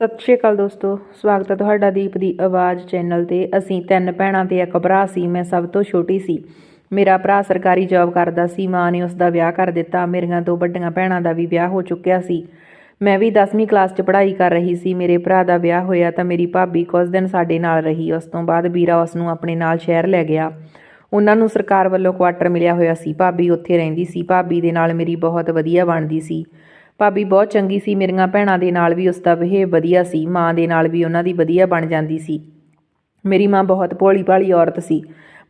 ਸਤਿ ਸ਼੍ਰੀ ਅਕਾਲ ਦੋਸਤੋ, ਸਵਾਗਤ ਹੈ ਤੁਹਾਡਾ ਦੀਪ ਦੀ ਆਵਾਜ਼ ਚੈਨਲ ਤੇ। ਅਸੀਂ ਤਿੰਨ ਭੈਣਾਂ ਤੇ ਇੱਕ ਭਰਾ ਸੀ, ਮੈਂ ਸਭ ਤੋਂ ਛੋਟੀ ਸੀ। ਮੇਰਾ ਭਰਾ ਸਰਕਾਰੀ ਜੌਬ ਕਰਦਾ ਸੀ, ਮਾਂ ਨੇ ਉਸ ਦਾ ਵਿਆਹ ਕਰ ਦਿੱਤਾ। ਮੇਰੀਆਂ ਦੋ ਵੱਡੀਆਂ ਭੈਣਾਂ ਦਾ ਵੀ ਵਿਆਹ ਹੋ ਚੁੱਕਿਆ ਸੀ। ਮੈਂ ਵੀ 10ਵੀਂ ਕਲਾਸ 'ਚ ਪੜ੍ਹਾਈ ਕਰ ਰਹੀ ਸੀ। ਮੇਰੇ ਭਰਾ ਦਾ ਵਿਆਹ ਹੋਇਆ ਤਾਂ ਮੇਰੀ ਭਾਬੀ ਕੁਝ ਦਿਨ ਸਾਡੇ ਨਾਲ ਰਹੀ। ਉਸ ਤੋਂ ਬਾਅਦ ਵੀਰਾ ਉਸ ਨੂੰ ਆਪਣੇ ਨਾਲ ਸ਼ਹਿਰ ਲੈ ਗਿਆ। ਉਹਨਾਂ ਨੂੰ ਸਰਕਾਰ ਵੱਲੋਂ ਕੁਆਟਰ ਮਿਲਿਆ ਹੋਇਆ ਸੀ। ਭਾਬੀ ਉੱਥੇ ਰਹਿੰਦੀ ਸੀ। ਭਾਬੀ ਦੇ ਨਾਲ ਮੇਰੀ ਬਹੁਤ ਵਧੀਆ ਬਣਦੀ ਸੀ। ਭਾਬੀ ਬਹੁਤ ਚੰਗੀ ਸੀ, ਮੇਰੀਆਂ ਭੈਣਾਂ ਦੇ ਨਾਲ ਵੀ ਉਸ ਦਾ ਬਿਹੇਵ ਵਧੀਆ ਸੀ, ਮਾਂ ਦੇ ਨਾਲ ਵੀ ਉਹਨਾਂ ਦੀ ਵਧੀਆ ਬਣ ਜਾਂਦੀ ਸੀ। ਮੇਰੀ ਮਾਂ ਬਹੁਤ ਭੋਲੀ ਭਾਲੀ ਔਰਤ ਸੀ।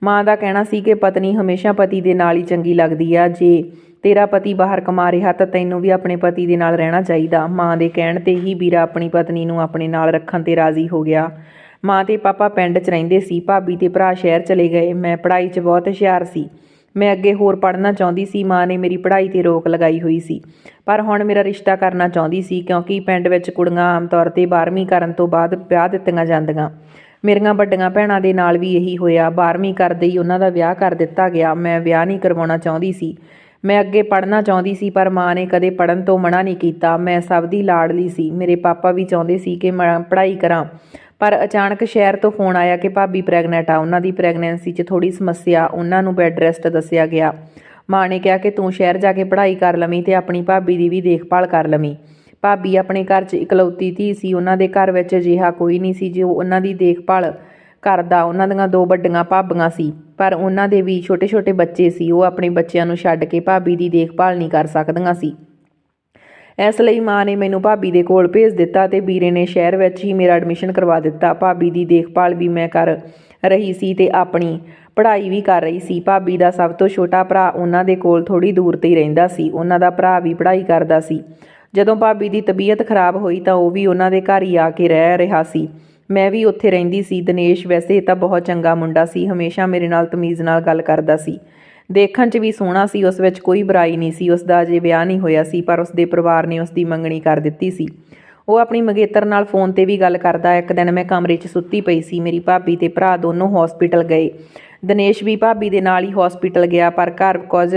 ਮਾਂ ਦਾ ਕਹਿਣਾ ਸੀ ਕਿ ਪਤਨੀ ਹਮੇਸ਼ਾ ਪਤੀ ਦੇ ਨਾਲ ਹੀ ਚੰਗੀ ਲੱਗਦੀ ਆ, ਜੇ ਤੇਰਾ ਪਤੀ ਬਾਹਰ ਕਮਾ ਰਿਹਾ ਤਾਂ ਤੈਨੂੰ ਵੀ ਆਪਣੇ ਪਤੀ ਦੇ ਨਾਲ ਰਹਿਣਾ ਚਾਹੀਦਾ। ਮਾਂ ਦੇ ਕਹਿਣ ਤੇ ਹੀ ਵੀਰਾ ਆਪਣੀ ਪਤਨੀ ਨੂੰ ਆਪਣੇ ਨਾਲ ਰੱਖਣ ਤੇ ਰਾਜ਼ੀ ਹੋ ਗਿਆ। ਮਾਂ ਤੇ ਪਾਪਾ ਪਿੰਡ 'ਚ ਰਹਿੰਦੇ ਸੀ, ਭਾਬੀ ਤੇ ਭਰਾ ਸ਼ਹਿਰ ਚਲੇ ਗਏ। ਮੈਂ ਪੜ੍ਹਾਈ 'ਚ ਬਹੁਤ ਹੁਸ਼ਿਆਰ ਸੀ। ਮੈਂ ਅੱਗੇ ਹੋਰ ਪੜ੍ਹਨਾ ਚਾਹੁੰਦੀ ਸੀ, ਮਾਂ ਨੇ ਮੇਰੀ ਪੜ੍ਹਾਈ ਤੇ ਰੋਕ ਲਗਾਈ ਹੋਈ ਸੀ। ਪਰ ਹੁਣ ਮੇਰਾ ਰਿਸ਼ਤਾ ਕਰਨਾ ਚਾਹੁੰਦੀ ਸੀ, ਕਿਉਂਕਿ ਪਿੰਡ ਵਿੱਚ ਕੁੜੀਆਂ ਆਮ ਤੌਰ ਤੇ 12ਵੀਂ ਕਰਨ ਤੋਂ ਬਾਅਦ ਵਿਆਹ ਦਿੱਤੀਆਂ ਜਾਂਦੀਆਂ। ਮੇਰੀਆਂ ਵੱਡੀਆਂ ਭੈਣਾਂ ਦੇ ਨਾਲ ਵੀ ਇਹੀ ਹੋਇਆ। 12ਵੀਂ ਕਰਦੇ ਹੀ ਉਹਨਾਂ ਦਾ ਵਿਆਹ ਕਰ ਦਿੱਤਾ ਗਿਆ। ਮੈਂ ਵਿਆਹ ਨਹੀਂ ਕਰਵਾਉਣਾ ਚਾਹੁੰਦੀ ਸੀ। ਮੈਂ ਅੱਗੇ ਪੜ੍ਹਨਾ ਚਾਹੁੰਦੀ ਸੀ, ਪਰ ਮਾਂ ਨੇ ਕਦੇ ਪੜ੍ਹਨ ਤੋਂ ਮਨਾ ਨਹੀਂ ਕੀਤਾ। ਮੈਂ ਸਭ ਦੀ ਲਾਡਲੀ ਸੀ। ਮੇਰੇ ਪਾਪਾ ਵੀ ਚਾਹੁੰਦੇ ਸੀ ਕਿ ਮੈਂ ਪੜ੍ਹਾਈ ਕਰਾਂ। ਪਰ ਅਚਾਨਕ ਸ਼ਹਿਰ ਤੋਂ ਫੋਨ ਆਇਆ ਕਿ ਭਾਬੀ ਪ੍ਰੈਗਨੈਂਟ ਆ। ਉਹਨਾਂ ਦੀ ਪ੍ਰੈਗਨੈਂਸੀ 'ਚ ਥੋੜੀ ਸਮੱਸਿਆ, ਉਹਨਾਂ ਨੂੰ ਬੈੱਡ ਰੈਸਟ ਦੱਸਿਆ ਗਿਆ। ਮਾਂ ਨੇ ਕਿਹਾ ਕਿ ਤੂੰ ਸ਼ਹਿਰ ਜਾ ਕੇ ਪੜ੍ਹਾਈ ਕਰ ਲਵੀਂ ਤੇ ਆਪਣੀ ਭਾਬੀ ਦੀ ਵੀ ਦੇਖਭਾਲ ਕਰ ਲਵੀਂ। ਭਾਬੀ ਆਪਣੇ ਘਰ 'ਚ ਇਕਲੌਤੀ ਧੀ ਸੀ। ਉਹਨਾਂ ਦੇ ਘਰ ਵਿੱਚ ਅਜਿਹਾ ਕੋਈ ਨਹੀਂ ਸੀ ਜੋ ਉਹਨਾਂ ਦੀ ਦੇਖਭਾਲ ਕਰਦਾ। ਉਹਨਾਂ ਦੀਆਂ ਦੋ ਵੱਡੀਆਂ ਭਾਬੀਆਂ ਸੀ, ਪਰ ਉਹਨਾਂ ਦੇ ਵੀ ਛੋਟੇ-ਛੋਟੇ ਬੱਚੇ ਸੀ। ਉਹ ਆਪਣੇ ਬੱਚਿਆਂ ਨੂੰ ਛੱਡ ਕੇ ਭਾਬੀ ਦੀ ਦੇਖਭਾਲ ਨਹੀਂ ਕਰ ਸਕਦੀਆਂ ਸੀ। ਇਸ ਲਈ ਮਾਂ ਨੇ ਮੈਨੂੰ ਭਾਬੀ ਦੇ ਕੋਲ ਭੇਜ ਦਿੱਤਾ ਤੇ ਵੀਰੇ ਨੇ ਸ਼ਹਿਰ ਵਿੱਚ ਹੀ ਮੇਰਾ ਐਡਮਿਸ਼ਨ ਕਰਵਾ ਦਿੱਤਾ। ਭਾਬੀ ਦੀ ਦੇਖਭਾਲ ਵੀ ਮੈਂ ਕਰ ਰਹੀ ਸੀ ਤੇ ਆਪਣੀ ਪੜ੍ਹਾਈ ਵੀ ਕਰ ਰਹੀ ਸੀ। ਭਾਬੀ ਦਾ ਸਭ ਤੋਂ ਛੋਟਾ ਭਰਾ ਉਹਨਾਂ ਦੇ ਕੋਲ ਥੋੜੀ ਦੂਰ ਤੇ ਹੀ ਰਹਿੰਦਾ ਸੀ। ਉਹਨਾਂ ਦਾ ਭਰਾ ਵੀ ਪੜ੍ਹਾਈ ਕਰਦਾ ਸੀ। ਜਦੋਂ ਭਾਬੀ ਦੀ ਤਬੀਅਤ ਖਰਾਬ ਹੋਈ ਤਾਂ ਉਹ ਵੀ ਉਹਨਾਂ ਦੇ ਘਰ ਹੀ ਆ ਕੇ ਰਹਿ ਰਿਹਾ ਸੀ। ਮੈਂ ਵੀ ਉੱਥੇ ਰਹਿੰਦੀ ਸੀ। ਦਿਨੇਸ਼ ਵੈਸੇ ਤਾਂ ਬਹੁਤ ਚੰਗਾ ਮੁੰਡਾ ਸੀ। ਹਮੇਸ਼ਾ ਮੇਰੇ ਨਾਲ ਤਮੀਜ਼ ਨਾਲ ਗੱਲ ਕਰਦਾ ਸੀ। ਦੇਖਣ 'ਚ ਵੀ ਸੋਹਣਾ ਸੀ, ਉਸ ਵਿੱਚ ਕੋਈ ਬੁਰਾਈ ਨਹੀਂ ਸੀ ਉਸ ਦਾ ਅਜੇ ਵਿਆਹ ਨਹੀਂ ਹੋਇਆ ਸੀ, ਪਰ ਉਸ ਦੇ ਪਰਿਵਾਰ ਨੇ ਉਸ ਦੀ ਮੰਗਣੀ ਕਰ ਦਿੱਤੀ ਸੀ। ਉਹ ਆਪਣੀ ਮੰਗੇਤਰ ਨਾਲ ਫੋਨ ਤੇ ਵੀ ਗੱਲ ਕਰਦਾ, ਇੱਕ ਦਿਨ ਮੈਂ ਕਮਰੇ 'ਚ ਸੁੱਤੀ ਪਈ ਸੀ, ਮੇਰੀ ਭਾਬੀ ਤੇ ਭਰਾ ਦੋਨੋਂ ਹਸਪੀਟਲ ਗਏ। ਦਿਨੇਸ਼ ਵੀ ਭਾਬੀ ਦੇ ਨਾਲ ਹੀ ਹਸਪੀਟਲ ਗਿਆ, ਪਰ ਘਰ ਕੁਝ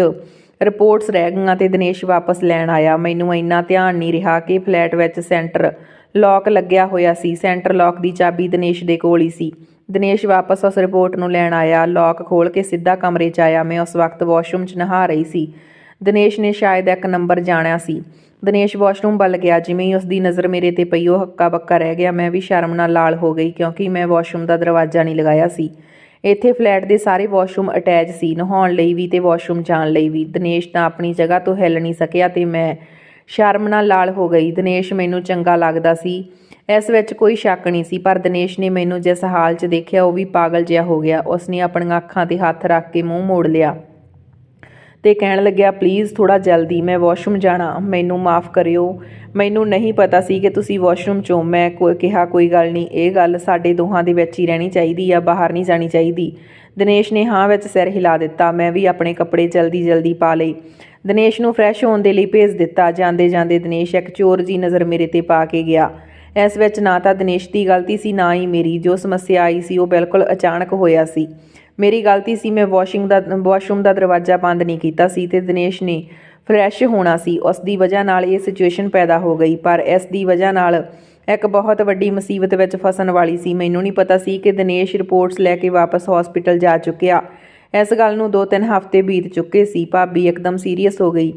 ਰਿਪੋਰਟਸ ਰਹਿ ਗਈਆਂ ਤੇ ਦਿਨੇਸ਼ ਵਾਪਸ ਲੈਣ ਆਇਆ। ਮੈਨੂੰ ਇੰਨਾ ਧਿਆਨ ਨਹੀਂ ਰਿਹਾ ਕਿ ਫਲੈਟ ਵਿੱਚ ਸੈਂਟਰ ਲੌਕ ਲੱਗਿਆ ਹੋਇਆ ਸੀ। ਸੈਂਟਰ ਲੌਕ ਦੀ ਚਾਬੀ ਦਿਨੇਸ਼ ਦੇ ਕੋਲ ਹੀ ਸੀ। ਦਿਨੇਸ਼ ਵਾਪਸ ਉਸ ਰਿਪੋਰਟ ਨੂੰ ਲੈਣ ਆਇਆ। ਲੌਕ ਖੋਲ ਕੇ ਸਿੱਧਾ ਕਮਰੇ 'ਚ ਆਇਆ। ਮੈਂ ਉਸ ਵਕਤ ਵਾਸ਼ਰੂਮ 'ਚ ਨਹਾ ਰਹੀ ਸੀ। ਦਿਨੇਸ਼ ਨੇ ਸ਼ਾਇਦ ਇੱਕ ਨੰਬਰ ਜਾਣਿਆ ਸੀ। ਦਿਨੇਸ਼ ਵਾਸ਼ਰੂਮ ਵੱਲ ਗਿਆ। ਜਿਵੇਂ ਹੀ ਉਸ ਦੀ ਨਜ਼ਰ ਮੇਰੇ ਤੇ ਪਈ, ਉਹ ਹੱਕਾ ਬੱਕਾ ਰਹਿ ਗਿਆ। ਮੈਂ ਵੀ ਸ਼ਰਮ ਨਾਲ ਲਾਲ ਹੋ ਗਈ ਕਿਉਂਕਿ ਮੈਂ ਵਾਸ਼ਰੂਮ ਦਾ ਦਰਵਾਜ਼ਾ ਨਹੀਂ ਲਗਾਇਆ ਸੀ। ਇੱਥੇ ਫਲੈਟ ਦੇ ਸਾਰੇ ਵਾਸ਼ਰੂਮ ਅਟੈਚ ਸੀ। ਨਹਾਉਣ ਲਈ ਵੀ ਤੇ ਵਾਸ਼ਰੂਮ ਜਾਣ ਲਈ ਵੀ। ਦਿਨੇਸ਼ ਤਾਂ ਆਪਣੀ ਜਗ੍ਹਾ ਤੋਂ ਹਿੱਲ ਨਹੀਂ ਸਕਿਆ ਤੇ ਮੈਂ ਸ਼ਰਮ ਨਾਲ ਲਾਲ ਹੋ ਗਈ। ਦਿਨੇਸ਼ ਮੈਨੂੰ ਚੰਗਾ ਲੱਗਦਾ ਸੀ। ਇਸ ਵਿੱਚ ਕੋਈ ਸ਼ੱਕ ਨਹੀਂ ਸੀ, ਪਰ ਦਿਨੇਸ਼ ਨੇ ਮੈਨੂੰ ਜਿਸ ਹਾਲ 'ਚ ਦੇਖਿਆ, ਉਹ ਵੀ ਪਾਗਲ ਜਿਹਾ ਹੋ ਗਿਆ। ਉਸਨੇ ਆਪਣੀਆਂ ਅੱਖਾਂ ਤੇ ਹੱਥ ਰੱਖ ਕੇ ਮੂੰਹ ਮੋੜ ਲਿਆ ਤੇ ਕਹਿਣ ਲੱਗਿਆ ਪਲੀਜ਼ ਥੋੜਾ ਜਲਦੀ, ਮੈਂ ਵਾਸ਼ਰੂਮ ਜਾਣਾ। ਮੈਨੂੰ ਮਾਫ ਕਰਿਓ। ਮੈਨੂੰ ਨਹੀਂ ਪਤਾ ਸੀ ਕਿ ਤੁਸੀਂ ਵਾਸ਼ਰੂਮ ਚੋਂ ਮੈਂ ਕੋਈ ਕਿਹਾ, ਕੋਈ ਗੱਲ ਨਹੀਂ, ਇਹ ਗੱਲ ਸਾਡੇ ਦੋਹਾਂ ਦੇ ਵਿੱਚ ਹੀ ਰਹਿਣੀ ਚਾਹੀਦੀ ਆ, ਬਾਹਰ ਨਹੀਂ ਜਾਣੀ ਚਾਹੀਦੀ ਦਿਨੇਸ਼ ਨੇ ਹਾਂ ਵਿੱਚ ਸਿਰ ਹਿਲਾ ਦਿੱਤਾ, ਮੈਂ ਵੀ ਆਪਣੇ ਕੱਪੜੇ ਜਲਦੀ ਜਲਦੀ ਪਾ ਲਏ। ਦਿਨੇਸ਼ ਨੂੰ ਫਰੈਸ਼ ਹੋਣ ਦੇ ਲਈ ਭੇਜ ਦਿੱਤਾ। ਜਾਂਦੇ ਜਾਂਦੇ ਦਿਨੇਸ਼ ਇੱਕ ਚੋਰ ਜੀ ਨਜ਼ਰ ਮੇਰੇ ਤੇ ਪਾ ਕੇ ਗਿਆ। ਇਸ ਵਿੱਚ ਨਾ ਤਾਂ ਦਿਨੇਸ਼ ਦੀ ਗਲਤੀ ਸੀ, ਨਾ ਹੀ ਮੇਰੀ। ਜੋ ਸਮੱਸਿਆ ਆਈ ਸੀ, ਉਹ ਬਿਲਕੁਲ ਅਚਾਨਕ ਹੋਇਆ ਸੀ। ਮੇਰੀ ਗਲਤੀ ਸੀ, ਮੈਂ ਵਾਸ਼ਿੰਗ ਦਾ, ਵਾਸ਼ਰੂਮ ਦਾ ਦਰਵਾਜ਼ਾ ਬੰਦ ਨਹੀਂ ਕੀਤਾ ਸੀ ਤੇ ਦਿਨੇਸ਼ ਨੇ ਫਰੈਸ਼ ਹੋਣਾ ਸੀ। ਉਸ ਦੀ ਵਜ੍ਹਾ ਨਾਲ ਇਹ ਸਿਚੁਏਸ਼ਨ ਪੈਦਾ ਹੋ ਗਈ, ਪਰ ਇਸ ਦੀ ਵਜ੍ਹਾ ਨਾਲ ਇੱਕ ਬਹੁਤ ਵੱਡੀ ਮੁਸੀਬਤ ਵਿੱਚ ਫਸਣ ਵਾਲੀ ਸੀ। ਮੈਨੂੰ ਨਹੀਂ ਪਤਾ ਸੀ ਕਿ ਦਿਨੇਸ਼ ਰਿਪੋਰਟਸ ਲੈ ਕੇ ਵਾਪਸ ਹਸਪੀਟਲ ਜਾ ਚੁੱਕਿਆ। ਇਸ ਗੱਲ ਨੂੰ 2-3 ਹਫ਼ਤੇ ਬੀਤ ਚੁੱਕੇ ਸੀ। ਭਾਬੀ ਇੱਕਦਮ ਸੀਰੀਅਸ ਹੋ ਗਈ।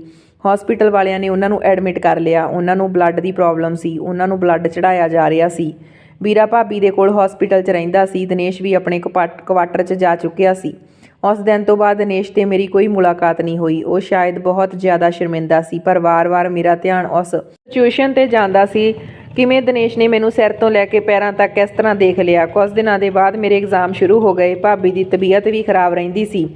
ਹਸਪੀਟਲ ਵਾਲਿਆਂ ਨੇ ਉਹਨਾਂ ਨੂੰ ਐਡਮਿਟ ਕਰ ਲਿਆ। ਉਹਨਾਂ ਨੂੰ ਬਲੱਡ ਦੀ ਪ੍ਰੋਬਲਮ ਸੀ। ਉਹਨਾਂ ਨੂੰ ਬਲੱਡ ਚੜਾਇਆ ਜਾ ਰਿਹਾ ਸੀ। ਵੀਰਾ ਭਾਬੀ ਦੇ ਕੋਲ ਹਸਪੀਟਲ 'ਚ ਰਹਿੰਦਾ ਸੀ। ਦਿਨੇਸ਼ ਵੀ ਆਪਣੇ ਕਪਾਟ- ਕੁਆਟਰ 'ਚ ਜਾ ਚੁੱਕਿਆ ਸੀ। ਉਸ ਦਿਨ ਤੋਂ ਬਾਅਦ ਦਿਨੇਸ਼ ਤੇ ਮੇਰੀ ਕੋਈ ਮੁਲਾਕਾਤ ਨਹੀਂ ਹੋਈ। ਉਹ ਸ਼ਾਇਦ ਬਹੁਤ ਜ਼ਿਆਦਾ ਸ਼ਰਮਿੰਦਾ ਸੀ, ਪਰ ਵਾਰ-ਵਾਰ ਮੇਰਾ ਧਿਆਨ ਉਸ ਸਿਚੁਏਸ਼ਨ ਤੇ ਜਾਂਦਾ ਸੀ ਕਿਵੇਂ ਦਿਨੇਸ਼ ਨੇ ਮੈਨੂੰ ਸਿਰ ਤੋਂ ਲੈ ਕੇ ਪੈਰਾਂ ਤੱਕ ਇਸ ਤਰ੍ਹਾਂ ਦੇਖ ਲਿਆ। ਕੁਝ ਦਿਨਾਂ ਦੇ ਬਾਅਦ ਮੇਰੇ ਐਗਜ਼ਾਮ ਸ਼ੁਰੂ ਹੋ ਗਏ। ਭਾਬੀ ਦੀ ਤਬੀਅਤ ਵੀ ਖਰਾਬ ਰਹਿੰਦੀ ਸੀ।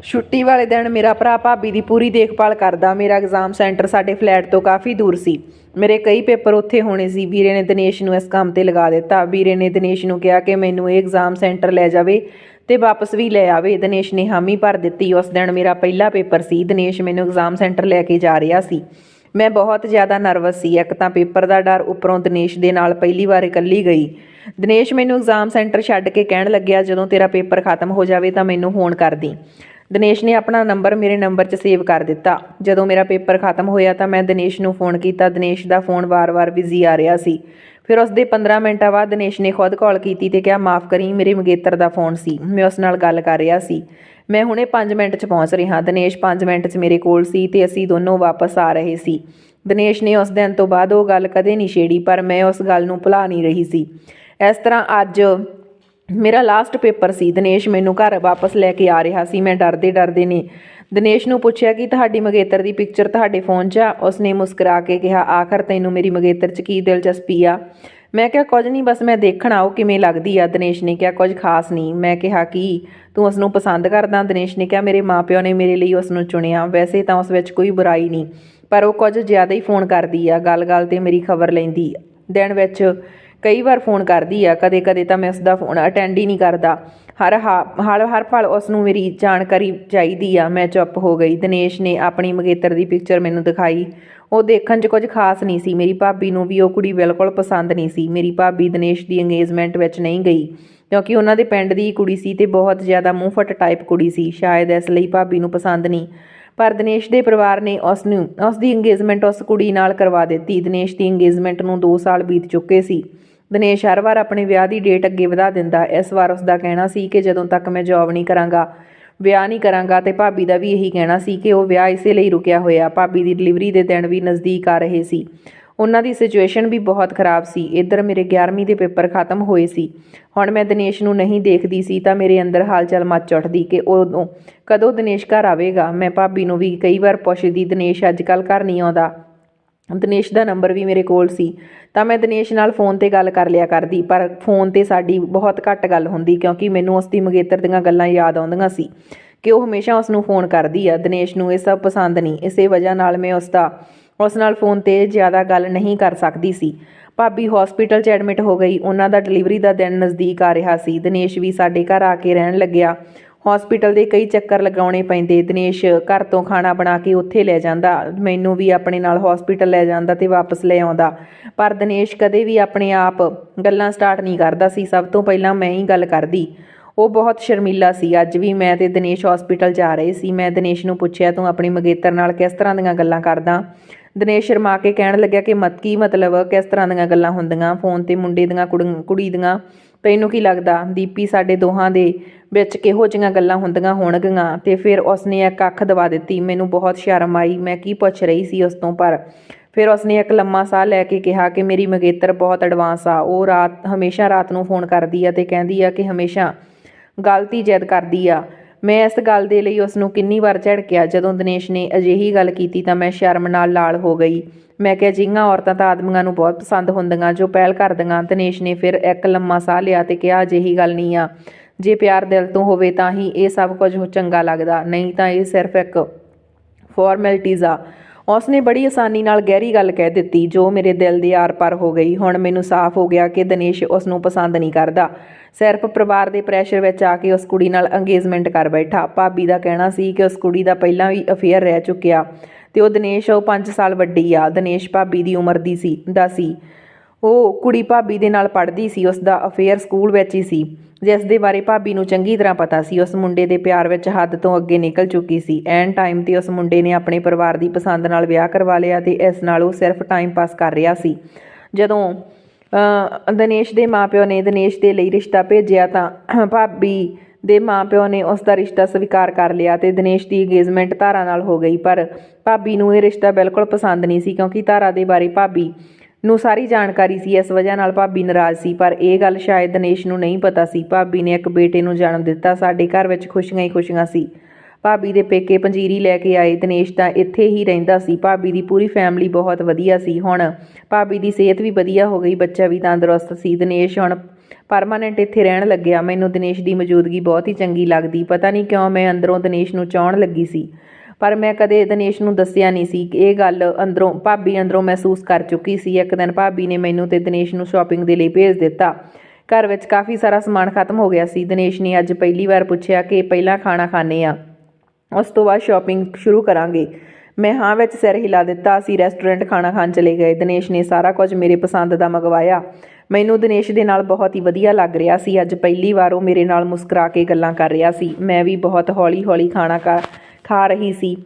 ਛੁੱਟੀ ਵਾਲੇ ਦਿਨ ਮੇਰਾ ਭਰਾ ਭਾਬੀ ਦੀ ਪੂਰੀ ਦੇਖਭਾਲ ਕਰਦਾ। ਮੇਰਾ ਐਗਜ਼ਾਮ ਸੈਂਟਰ ਸਾਡੇ ਫਲੈਟ ਤੋਂ ਕਾਫੀ ਦੂਰ ਸੀ। ਮੇਰੇ ਕਈ ਪੇਪਰ ਉੱਥੇ ਹੋਣੇ ਸੀ। ਵੀਰੇ ਨੇ ਦਿਨੇਸ਼ ਨੂੰ ਇਸ ਕੰਮ ਤੇ ਲਗਾ ਦਿੱਤਾ। ਵੀਰੇ ਨੇ ਦਿਨੇਸ਼ ਨੂੰ ਕਿਹਾ ਕਿ ਮੈਨੂੰ ਇਹ ਐਗਜ਼ਾਮ ਸੈਂਟਰ ਲੈ ਜਾਵੇ ਤੇ ਵਾਪਸ ਵੀ ਲੈ ਆਵੇ। ਦਿਨੇਸ਼ ਨੇ ਹਾਮੀ ਭਰ ਦਿੱਤੀ। ਉਸ ਦਿਨ ਮੇਰਾ ਪਹਿਲਾ ਪੇਪਰ ਸੀ। ਦਿਨੇਸ਼ ਮੈਨੂੰ ਐਗਜ਼ਾਮ ਸੈਂਟਰ ਲੈ ਕੇ ਜਾ ਰਿਹਾ ਸੀ। ਮੈਂ ਬਹੁਤ ਜ਼ਿਆਦਾ ਨਰਵਸ ਸੀ। ਇੱਕ ਤਾਂ ਪੇਪਰ ਦਾ ਡਰ ਉੱਪਰੋਂ ਦਿਨੇਸ਼ ਦੇ ਨਾਲ ਪਹਿਲੀ ਵਾਰ ਇਕੱਲੀ ਗਈ। ਦਿਨੇਸ਼ ਮੈਨੂੰ ਐਗਜ਼ਾਮ ਸੈਂਟਰ ਛੱਡ ਕੇ ਕਹਿਣ ਲੱਗਿਆ, ਜਦੋਂ ਤੇਰਾ ਪੇਪਰ ਖਤਮ ਹੋ ਜਾਵੇ ਤਾਂ ਮੈਨੂੰ ਫੋਨ ਕਰਦੀ ਦਿਨੇਸ਼ ਨੇ ਆਪਣਾ ਨੰਬਰ ਮੇਰੇ ਨੰਬਰ 'ਚ ਸੇਵ ਕਰ ਦਿੱਤਾ। ਜਦੋਂ ਮੇਰਾ ਪੇਪਰ ਖਤਮ ਹੋਇਆ ਤਾਂ ਮੈਂ ਦਿਨੇਸ਼ ਨੂੰ ਫੋਨ ਕੀਤਾ। ਦਿਨੇਸ਼ ਦਾ ਫੋਨ ਵਾਰ-ਵਾਰ ਬਿਜ਼ੀ ਆ ਰਿਹਾ ਸੀ। ਫਿਰ ਉਸ ਦੇ 15 ਮਿੰਟਾਂ ਬਾਅਦ ਦਿਨੇਸ਼ ਨੇ ਖੁਦ ਕਾਲ ਕੀਤੀ ਤੇ ਕਿਹਾ, ਮਾਫ ਕਰੀ, ਮੇਰੇ ਮੰਗੇਤਰ ਦਾ ਫੋਨ ਸੀ। ਮੈਂ ਉਸ ਨਾਲ ਗੱਲ ਕਰ ਰਿਹਾ ਸੀ। ਮੈਂ ਹੁਣੇ 5 ਮਿੰਟ 'ਚ ਪਹੁੰਚ ਰਿਹਾ। ਦਿਨੇਸ਼ 5 ਮਿੰਟ 'ਚ ਮੇਰੇ ਕੋਲ ਸੀ ਤੇ ਅਸੀਂ ਦੋਨੋਂ ਵਾਪਸ ਆ ਰਹੇ ਸੀ। ਦਿਨੇਸ਼ ਨੇ ਉਸ ਦਿਨ ਤੋਂ ਬਾਅਦ ਉਹ ਗੱਲ ਕਦੇ ਨਹੀਂ ਛੇੜੀ, ਪਰ ਮੈਂ ਉਸ ਗੱਲ ਨੂੰ ਭੁਲਾ ਨਹੀਂ ਰਹੀ ਸੀ। ਇਸ ਤਰ੍ਹਾਂ ਅੱਜ ਮੇਰਾ ਲਾਸਟ ਪੇਪਰ ਸੀ। ਦਿਨੇਸ਼ ਮੈਨੂੰ ਘਰ ਵਾਪਸ ਲੈ ਕੇ ਆ ਰਿਹਾ ਸੀ। ਮੈਂ ਡਰਦੇ ਡਰਦੇ ਨੇ ਦਿਨੇਸ਼ ਨੂੰ ਪੁੱਛਿਆ ਕਿ ਤੁਹਾਡੀ ਮਗੇਤਰ ਦੀ ਪਿਕਚਰ ਤੁਹਾਡੇ ਫੋਨ 'ਚ ਆ? ਉਸਨੇ ਮੁਸਕਰਾ ਕੇ ਕਿਹਾ, ਆਖਰ ਤੈਨੂੰ ਮੇਰੀ ਮਗੇਤਰ 'ਚ ਕੀ ਦਿਲਚਸਪੀ ਆ? ਮੈਂ ਕਿਹਾ, ਕੁਝ ਨਹੀਂ, ਬਸ ਮੈਂ ਦੇਖਣਾ, ਉਹ ਕਿਵੇਂ ਲੱਗਦੀ ਆ? ਦਿਨੇਸ਼ ਨੇ ਕਿਹਾ, ਕੁਝ ਖਾਸ ਨਹੀਂ। ਮੈਂ ਕਿਹਾ, ਕਿ? ਤੂੰ ਉਸ ਨੂੰ ਪਸੰਦ ਕਰਦਾ? ਦਿਨੇਸ਼ ਨੇ ਕਿਹਾ, ਮੇਰੇ ਮਾਪਿਓ ਨੇ ਮੇਰੇ ਲਈ ਉਸ ਨੂੰ ਚੁਣਿਆ। ਵੈਸੇ ਤਾਂ ਉਸ ਵਿੱਚ ਕੋਈ ਬੁਰਾਈ ਨਹੀਂ, ਪਰ ਉਹ ਕੁਝ ਜ਼ਿਆਦਾ ਹੀ ਫੋਨ ਕਰਦੀ ਆ। ਗੱਲ-ਗੱਲ ਤੇ ਮੇਰੀ ਖਬਰ ਲੈਂਦੀ। ਦਿਨ ਵਿੱਚ ਕਈ ਵਾਰ ਫੋਨ ਕਰਦੀ ਆ ਕਦੇ-ਕਦੇ ਤਾਂ ਮੈਂ ਉਸ ਦਾ ਫੋਨ ਅਟੈਂਡ ਹੀ ਨਹੀਂ ਕਰਦਾ। ਹਰ ਹਾ- ਹਰ ਹਰ ਪਲ ਉਸ ਨੂੰ ਮੇਰੀ ਜਾਣਕਾਰੀ ਚਾਹੀਦੀ ਆ, ਮੈਂ ਚੁੱਪ ਹੋ ਗਈ। ਦਿਨੇਸ਼ ਨੇ ਆਪਣੀ ਮਗੇਤਰ ਦੀ ਪਿਕਚਰ ਮੈਨੂੰ ਦਿਖਾਈ। ਉਹ ਦੇਖਣ 'ਚ ਕੁਝ ਖਾਸ ਨਹੀਂ ਸੀ। ਮੇਰੀ ਭਾਬੀ ਨੂੰ ਵੀ ਉਹ ਕੁੜੀ ਬਿਲਕੁਲ ਪਸੰਦ ਨਹੀਂ ਸੀ। ਮੇਰੀ ਭਾਬੀ ਦਿਨੇਸ਼ ਦੀ ਇੰਗੇਜਮੈਂਟ ਵਿੱਚ ਨਹੀਂ ਗਈ, ਕਿਉਂਕਿ ਉਹਨਾਂ ਦੇ ਪਿੰਡ ਦੀ ਕੁੜੀ ਸੀ ਤੇ ਬਹੁਤ ਜ਼ਿਆਦਾ ਮੂੰਹਫਟ ਟਾਈਪ ਕੁੜੀ ਸੀ। ਸ਼ਾਇਦ ਇਸ ਲਈ ਭਾਬੀ ਨੂੰ ਪਸੰਦ ਨਹੀਂ। ਪਰ ਦਿਨੇਸ਼ ਦੇ ਪਰਿਵਾਰ ਨੇ ਉਸ ਨੂੰ, ਉਸ ਦੀ ਇੰਗੇਜਮੈਂਟ ਉਸ ਕੁੜੀ ਨਾਲ ਕਰਵਾ ਦਿੱਤੀ। ਦਿਨੇਸ਼ ਦੀ ਇੰਗੇਜਮੈਂਟ ਨੂੰ 2 ਸਾਲ ਬੀਤ ਚੁੱਕੇ ਸੀ। ਦਿਨੇਸ਼ ਹਰ ਵਾਰ ਆਪਣੇ ਵਿਆਹ ਦੀ ਡੇਟ ਅੱਗੇ ਵਧਾ ਦਿੰਦਾ। ਇਸ ਵਾਰ ਉਸ ਦਾ ਕਹਿਣਾ ਸੀ ਕਿ ਜਦੋਂ ਤੱਕ ਮੈਂ ਜੌਬ ਨਹੀਂ ਕਰਾਂਗਾ, ਵਿਆਹ ਨਹੀਂ ਕਰਾਂਗਾ ਤੇ ਭਾਬੀ ਦਾ ਵੀ ਇਹੀ ਕਹਿਣਾ ਸੀ ਕਿ ਉਹ ਵਿਆਹ ਇਸੇ ਲਈ ਰੁਕਿਆ ਹੋਇਆ। ਭਾਬੀ ਦੀ ਡਿਲੀਵਰੀ ਦੇ ਦਿਨ ਵੀ ਨਜ਼ਦੀਕ ਆ ਰਹੇ ਸੀ। ਉਹਨਾਂ ਦੀ ਸਿਚੁਏਸ਼ਨ ਵੀ ਬਹੁਤ ਖਰਾਬ ਸੀ। ਇੱਧਰ ਮੇਰੇ 11ਵੀਂ ਦੇ ਪੇਪਰ ਖਤਮ ਹੋਏ ਸੀ। ਹੁਣ ਮੈਂ ਦਿਨੇਸ਼ ਨੂੰ ਨਹੀਂ ਦੇਖਦੀ ਸੀ ਤਾਂ ਮੇਰੇ ਅੰਦਰ ਹਾਲਚਲ ਮੱਚ ਉੱਠਦੀ ਕਿ ਉਦੋਂ ਕਦੋਂ ਦਿਨੇਸ਼ ਘਰ ਆਵੇਗਾ। ਮੈਂ ਭਾਬੀ ਨੂੰ ਵੀ ਕਈ ਵਾਰ ਪੁੱਛਦੀ, ਦਿਨੇਸ਼, ਅੱਜ ਕੱਲ੍ਹ ਘਰ ਨਹੀਂ ਆਉਂਦਾ। ਦਿਨੇਸ਼ ਦਾ ਨੰਬਰ ਵੀ ਮੇਰੇ ਕੋਲ ਸੀ, ਤਾਂ ਮੈਂ ਦਿਨੇਸ਼ ਨਾਲ ਫੋਨ ਤੇ ਗੱਲ ਕਰ ਲਿਆ ਕਰਦੀ, ਪਰ ਫੋਨ ਤੇ ਸਾਡੀ ਬਹੁਤ ਘੱਟ ਗੱਲ ਹੁੰਦੀ ਕਿਉਂਕਿ ਮੈਨੂੰ ਉਸ ਦੀ ਮੰਗੇਤਰ ਦੀਆਂ ਗੱਲਾਂ ਯਾਦ ਆਉਂਦੀਆਂ ਸੀ ਕਿ ਉਹ ਹਮੇਸ਼ਾ ਉਸ ਨੂੰ ਫੋਨ ਕਰਦੀ ਆ। ਦਿਨੇਸ਼ ਨੂੰ ਇਹ ਸਭ ਪਸੰਦ ਨਹੀਂ, ਇਸੇ ਵਜ੍ਹਾ ਨਾਲ ਮੈਂ ਉਸ ਦਾ ਉਸ ਨਾਲ ਫੋਨ ਤੇ ਜ਼ਿਆਦਾ ਗੱਲ ਨਹੀਂ ਕਰ ਸਕਦੀ ਸੀ। ਭਾਬੀ ਹਸਪੀਟਲ 'ਚ ਐਡਮਿਟ ਹੋ ਗਈ, ਉਹਨਾਂ ਦਾ ਡਿਲੀਵਰੀ ਦਾ ਦਿਨ ਨਜ਼ਦੀਕ ਆ ਰਿਹਾ ਸੀ। ਦਿਨੇਸ਼ ਵੀ ਸਾਡੇ ਘਰ ਆ ਕੇ ਰਹਿਣ ਲੱਗਿਆ। ਹਸਪੀਟਲ ਦੇ ਕਈ ਚੱਕਰ ਲਗਾਉਣੇ ਪੈਂਦੇ। ਦਿਨੇਸ਼ ਘਰ ਤੋਂ ਖਾਣਾ ਬਣਾ ਕੇ ਉੱਥੇ ਲੈ ਜਾਂਦਾ। ਮੈਨੂੰ ਵੀ ਆਪਣੇ ਨਾਲ ਹਸਪੀਟਲ ਲੈ ਜਾਂਦਾ ਤੇ ਵਾਪਸ ਲੈ ਆਉਂਦਾ। ਪਰ ਦਿਨੇਸ਼ ਕਦੇ ਵੀ ਆਪਣੇ ਆਪ ਗੱਲਾਂ ਸਟਾਰਟ ਨਹੀਂ ਕਰਦਾ ਸੀ। ਸਭ ਤੋਂ ਪਹਿਲਾਂ ਮੈਂ ਹੀ ਗੱਲ ਕਰਦੀ। ਉਹ ਬਹੁਤ ਸ਼ਰਮੀਲਾ ਸੀ। ਅੱਜ ਵੀ ਮੈਂ ਤੇ ਦਿਨੇਸ਼ ਹਸਪੀਟਲ ਜਾ ਰਹੇ ਸੀ। ਮੈਂ ਦਿਨੇਸ਼ ਨੂੰ ਪੁੱਛਿਆ, ਤੂੰ ਆਪਣੀ ਮਗੇਤਰ ਨਾਲ ਕਿਸ ਤਰ੍ਹਾਂ ਦੀਆਂ ਗੱਲਾਂ ਕਰਦਾ? ਦਿਨੇਸ਼ ਸ਼ਰਮਾ ਕੇ ਕਹਿਣ ਲੱਗਿਆ ਕਿ, ਮਤ ਕੀ ਮਤਲਬ? ਕਿਸ ਤਰ੍ਹਾਂ ਦੀਆਂ ਗੱਲਾਂ ਹੁੰਦੀਆਂ? ਫੋਨ ਤੇ ਮੁੰਡੇ ਦੀਆਂ ਕੁੜੀ- ਕੁੜੀ ਦੀਆਂ ਤੈਨੂੰ ਕੀ ਲੱਗਦਾ? ਦੀਪੀ ਸਾਡੇ ਦੋਹਾਂ ਦੇ ਵਿੱਚ ਕਿਹੋ ਜਿਹੀਆਂ ਗੱਲਾਂ ਹੁੰਦੀਆਂ ਹੋਣਗੀਆਂ? ਤੇ ਫਿਰ ਉਸਨੇ ਇੱਕ ਅੱਖ ਦਵਾ ਦਿੱਤੀ। ਮੈਨੂੰ ਬਹੁਤ ਸ਼ਰਮ ਆਈ। ਮੈਂ ਕੀ ਪੁੱਛ ਰਹੀ ਸੀ ਉਸ ਤੋਂ? ਪਰ ਫਿਰ ਉਸਨੇ ਇੱਕ ਲੰਮਾ ਸਾਹ ਲੈ ਕੇ ਕਿਹਾ ਕਿ ਮੇਰੀ ਮੰਗੇਤਰ ਬਹੁਤ ਐਡਵਾਂਸ ਆ। ਉਹ ਰਾਤ, ਹਮੇਸ਼ਾ ਰਾਤ ਨੂੰ ਫੋਨ ਕਰਦੀ ਆ ਤੇ ਕਹਿੰਦੀ ਆ ਕਿ ਹਮੇਸ਼ਾ ਗਲਤੀ ਜੈਦ ਕਰਦੀ ਆ। ਮੈਂ ਇਸ ਗੱਲ ਦੇ ਲਈ ਉਸ ਨੂੰ ਕਿੰਨੀ ਵਾਰ ਝੜਕਿਆ, ਜਦੋਂ ਦਿਨੇਸ਼ ਨੇ ਅਜਿਹੀ ਗੱਲ ਕੀਤੀ ਤਾਂ ਮੈਂ ਸ਼ਰਮ ਨਾਲ ਲਾਲ ਹੋ ਗਈ। ਮੈਂ ਕਿਹਾ ਜਿਹੀਆਂ ਔਰਤਾਂ ਤਾਂ ਆਦਮੀਆਂ ਨੂੰ ਬਹੁਤ ਪਸੰਦ ਹੁੰਦੀਆਂ, ਜੋ ਪਹਿਲ ਕਰਦੀਆਂ। ਦਿਨੇਸ਼ ਨੇ ਫਿਰ ਇੱਕ ਲੰਮਾ ਸਾਹ ਲਿਆ ਤੇ ਕਿਹਾ, ਅਜਿਹੀ ਗੱਲ ਨਹੀਂ ਆ। ਜੇ ਪਿਆਰ ਦਿਲ ਤੋਂ ਹੋਵੇ ਤਾਂ ਹੀ ਇਹ ਸਭ ਕੁਝ ਚੰਗਾ ਲੱਗਦਾ, ਨਹੀਂ ਤਾਂ ਇਹ ਸਿਰਫ ਇੱਕ ਫਾਰਮੈਲਿਟੀਜ਼ ਆ। ਉਸਨੇ ਬੜੀ ਆਸਾਨੀ ਨਾਲ ਗਹਿਰੀ ਗੱਲ ਕਹਿ ਦਿੱਤੀ, ਜੋ ਮੇਰੇ ਦਿਲ ਦੇ ਆਰ-ਪਾਰ ਹੋ ਗਈ। ਹੁਣ ਮੈਨੂੰ ਸਾਫ਼ ਹੋ ਗਿਆ ਕਿ ਦਿਨੇਸ਼ ਉਸ ਨੂੰ ਪਸੰਦ ਨਹੀਂ ਕਰਦਾ। ਸਿਰਫ ਪਰਿਵਾਰ ਦੇ ਪ੍ਰੈਸ਼ਰ ਵਿੱਚ ਆ ਕੇ ਉਸ ਕੁੜੀ ਨਾਲ ਅੰਗੇਜਮੈਂਟ ਕਰ ਬੈਠਾ। ਭਾਬੀ ਦਾ ਕਹਿਣਾ ਸੀ ਕਿ ਉਸ ਕੁੜੀ ਦਾ ਪਹਿਲਾਂ ਵੀ ਅਫੇਅਰ ਰਹਿ ਚੁੱਕਿਆ ਤੇ ਉਹ ਦਿਨੇਸ਼, ਉਹ 5 ਸਾਲ ਵੱਡੀ ਆ। ਦਿਨੇਸ਼ ਭਾਬੀ ਦੀ ਉਮਰ ਦੀ ਸੀ, ਦਾ ਸੀ। ਉਹ ਕੁੜੀ ਭਾਬੀ ਦੇ ਨਾਲ ਪੜ੍ਹਦੀ ਸੀ, ਉਸ ਦਾ ਅਫੇਅਰ ਸਕੂਲ ਵਿੱਚ ਹੀ ਸੀ। ਜਿਸ ਦੇ ਬਾਰੇ ਭਾਬੀ ਨੂੰ ਚੰਗੀ ਤਰ੍ਹਾਂ ਪਤਾ ਸੀ, ਉਸ ਮੁੰਡੇ ਦੇ ਪਿਆਰ ਵਿੱਚ ਹੱਦ ਤੋਂ ਅੱਗੇ ਨਿਕਲ ਚੁੱਕੀ ਸੀ। ਐਨ ਟਾਈਮ ਤੇ ਉਸ ਮੁੰਡੇ ਨੇ ਆਪਣੇ ਪਰਿਵਾਰ ਦੀ ਪਸੰਦ ਨਾਲ ਵਿਆਹ ਕਰਵਾ ਲਿਆ ਤੇ ਇਸ ਨਾਲ ਉਹ ਸਿਰਫ ਟਾਈਮ ਪਾਸ ਕਰ ਰਿਹਾ ਸੀ। ਜਦੋਂ ਦਿਨੇਸ਼ ਦੇ ਮਾਪਿਓ ਨੇ ਦਿਨੇਸ਼ ਦੇ ਲਈ ਰਿਸ਼ਤਾ ਭੇਜਿਆ ਤਾਂ ਭਾਬੀ ਦੇ ਮਾਪਿਓ ਨੇ ਉਸ ਦਾ ਰਿਸ਼ਤਾ ਸਵੀਕਾਰ ਕਰ ਲਿਆ ਤੇ ਦਿਨੇਸ਼ ਦੀ ਇੰਗੇਜਮੈਂਟ ਧਾਰਾ ਨਾਲ ਹੋ ਗਈ। ਪਰ ਭਾਬੀ ਨੂੰ ਇਹ ਰਿਸ਼ਤਾ ਬਿਲਕੁਲ ਪਸੰਦ ਨਹੀਂ ਸੀ ਕਿਉਂਕਿ ਧਾਰਾ ਦੇ ਬਾਰੇ ਭਾਬੀ ਨੂੰ ਸਾਰੀ ਜਾਣਕਾਰੀ ਸੀ, ਇਸ ਵਜ੍ਹਾ ਨਾਲ ਭਾਬੀ ਨਾਰਾਜ਼ ਸੀ। ਪਰ ਇਹ ਗੱਲ ਸ਼ਾਇਦ ਦਿਨੇਸ਼ ਨੂੰ ਨਹੀਂ ਪਤਾ ਸੀ। ਭਾਬੀ ਨੇ ਇੱਕ ਬੇਟੇ ਨੂੰ ਜਨਮ ਦਿੱਤਾ, ਸਾਡੇ ਘਰ ਵਿੱਚ ਖੁਸ਼ੀਆਂ ਹੀ ਖੁਸ਼ੀਆਂ ਸੀ। ਭਾਬੀ ਦੇ ਪੇਕੇ ਪੰਜੀਰੀ ਲੈ ਕੇ ਆਏ ਦਿਨੇਸ਼ ਤਾਂ ਇੱਥੇ ਹੀ ਰਹਿੰਦਾ ਸੀ। ਭਾਬੀ ਦੀ ਪੂਰੀ ਫੈਮਿਲੀ ਬਹੁਤ ਵਧੀਆ ਸੀ। ਹੁਣ ਭਾਬੀ ਦੀ ਸਿਹਤ ਵੀ ਵਧੀਆ ਹੋ ਗਈ, ਬੱਚਾ ਵੀ ਤੰਦਰੁਸਤ ਸੀ। ਦਿਨੇਸ਼ ਹੁਣ ਪਰਮਾਨੈਂਟ ਇੱਥੇ ਰਹਿਣ ਲੱਗਿਆ। ਮੈਨੂੰ ਦਿਨੇਸ਼ ਦੀ ਮੌਜੂਦਗੀ ਬਹੁਤ ਹੀ ਚੰਗੀ ਲੱਗਦੀ। ਪਤਾ ਨਹੀਂ ਕਿਉਂ ਮੈਂ ਅੰਦਰੋਂ ਦਿਨੇਸ਼ ਨੂੰ ਚਾਹਣ ਲੱਗੀ ਸੀ, ਪਰ ਮੈਂ ਕਦੇ ਦਿਨੇਸ਼ ਨੂੰ ਦੱਸਿਆ ਨਹੀਂ ਸੀ। ਕਿ ਇਹ ਗੱਲ ਅੰਦਰੋਂ, ਭਾਬੀ ਅੰਦਰੋਂ ਮਹਿਸੂਸ ਕਰ ਚੁੱਕੀ ਸੀ। ਇੱਕ ਦਿਨ ਭਾਬੀ ਨੇ ਮੈਨੂੰ ਤੇ ਦਿਨੇਸ਼ ਨੂੰ ਸ਼ਾਪਿੰਗ ਦੇ ਲਈ ਭੇਜ ਦਿੱਤਾ। ਘਰ ਵਿੱਚ ਕਾਫੀ ਸਾਰਾ ਸਮਾਨ ਖਤਮ ਹੋ ਗਿਆ ਸੀ। ਦਿਨੇਸ਼ ਨੇ ਅੱਜ ਪਹਿਲੀ ਵਾਰ ਪੁੱਛਿਆ ਕਿ ਪਹਿਲਾਂ ਖਾਣਾ ਖਾਣੇ ਆ। ਉਸ ਤੋਂ ਬਾਅਦ ਸ਼ਾਪਿੰਗ ਸ਼ੁਰੂ ਕਰਾਂਗੇ। ਮੈਂ ਹਾਂ ਵਿੱਚ ਸਿਰ ਹਿਲਾ ਦਿੱਤਾ, ਅਸੀਂ ਰੈਸਟੋਰੈਂਟ ਖਾਣਾ ਖਾਣ ਚਲੇ ਗਏ। ਦਿਨੇਸ਼ ਨੇ ਸਾਰਾ ਕੁਝ ਮੇਰੇ ਪਸੰਦ ਦਾ ਮੰਗਵਾਇਆ। ਮੈਨੂੰ ਦਿਨੇਸ਼ ਦੇ ਨਾਲ ਬਹੁਤ ਹੀ ਵਧੀਆ ਲੱਗ ਰਿਹਾ ਸੀ। ਅੱਜ ਪਹਿਲੀ ਵਾਰ ਉਹ ਮੇਰੇ ਨਾਲ ਮੁਸਕਰਾ ਕੇ ਗੱਲਾਂ ਕਰ ਰਿਹਾ ਸੀ। ਮੈਂ ਵੀ ਬਹੁਤ ਹੌਲੀ-ਹੌਲੀ ਖਾਣਾ ਖਾ ਖਾ ਰਹੀ ਸੀ।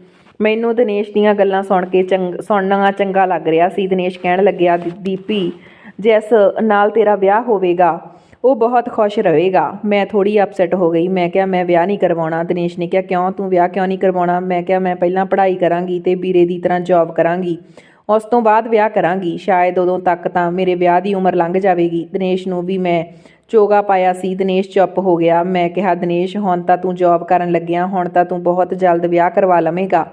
ਮੈਨੂੰ ਦਿਨੇਸ਼ ਦੀਆਂ ਗੱਲਾਂ ਸੁਣ ਕੇ ਚੰਗ, ਸੁਣਨਾ ਚੰਗਾ ਲੱਗ ਰਿਹਾ ਸੀ। ਦਿਨੇਸ਼ ਕਹਿਣ ਲੱਗਿਆ "ਦੀ- ਦੀਪੀ, ਜਿਸ ਨਾਲ ਤੇਰਾ ਵਿਆਹ ਹੋਵੇਗਾ ਉਹ ਬਹੁਤ ਖੁਸ਼ ਰਹੇਗਾ। ਮੈਂ ਥੋੜੀ ਅਪਸੈਟ ਹੋ ਗਈ। ਮੈਂ ਕਿਹਾ, ਮੈਂ ਵਿਆਹ ਨਹੀਂ ਕਰਵਾਉਣਾ। ਦਿਨੇਸ਼ ਨੇ ਕਿਹਾ, ਕਿਉਂ? ਤੂੰ ਵਿਆਹ ਕਿਉਂ ਨਹੀਂ ਕਰਵਾਉਣਾ? ਮੈਂ ਕਿਹਾ, ਮੈਂ ਪਹਿਲਾਂ ਪੜ੍ਹਾਈ ਕਰਾਂਗੀ ਤੇ ਵੀਰੇ ਦੀ ਤਰ੍ਹਾਂ ਜੌਬ ਕਰਾਂਗੀ। ਉਸ ਤੋਂ ਬਾਅਦ ਵਿਆਹ ਕਰਾਂਗੀ। ਸ਼ਾਇਦ ਉਦੋਂ ਤੱਕ ਤਾਂ ਮੇਰੇ ਵਿਆਹ ਦੀ ਉਮਰ ਲੰਘ ਜਾਵੇਗੀ। ਦਿਨੇਸ਼ ਨੂੰ ਵੀ ਮੈਂ ਚੋਗਾ ਪਾਇਆ ਸੀ। ਦਿਨੇਸ਼ ਚੁੱਪ ਹੋ ਗਿਆ। ਮੈਂ ਕਿਹਾ, ਦਿਨੇਸ਼, ਹੁਣ ਤਾਂ ਤੂੰ ਜੌਬ ਕਰਨ ਲੱਗਿਆ। ਹੁਣ ਤਾਂ ਤੂੰ ਬਹੁਤ ਜਲਦ ਵਿਆਹ ਕਰਵਾ ਲਵੇਂਗਾ।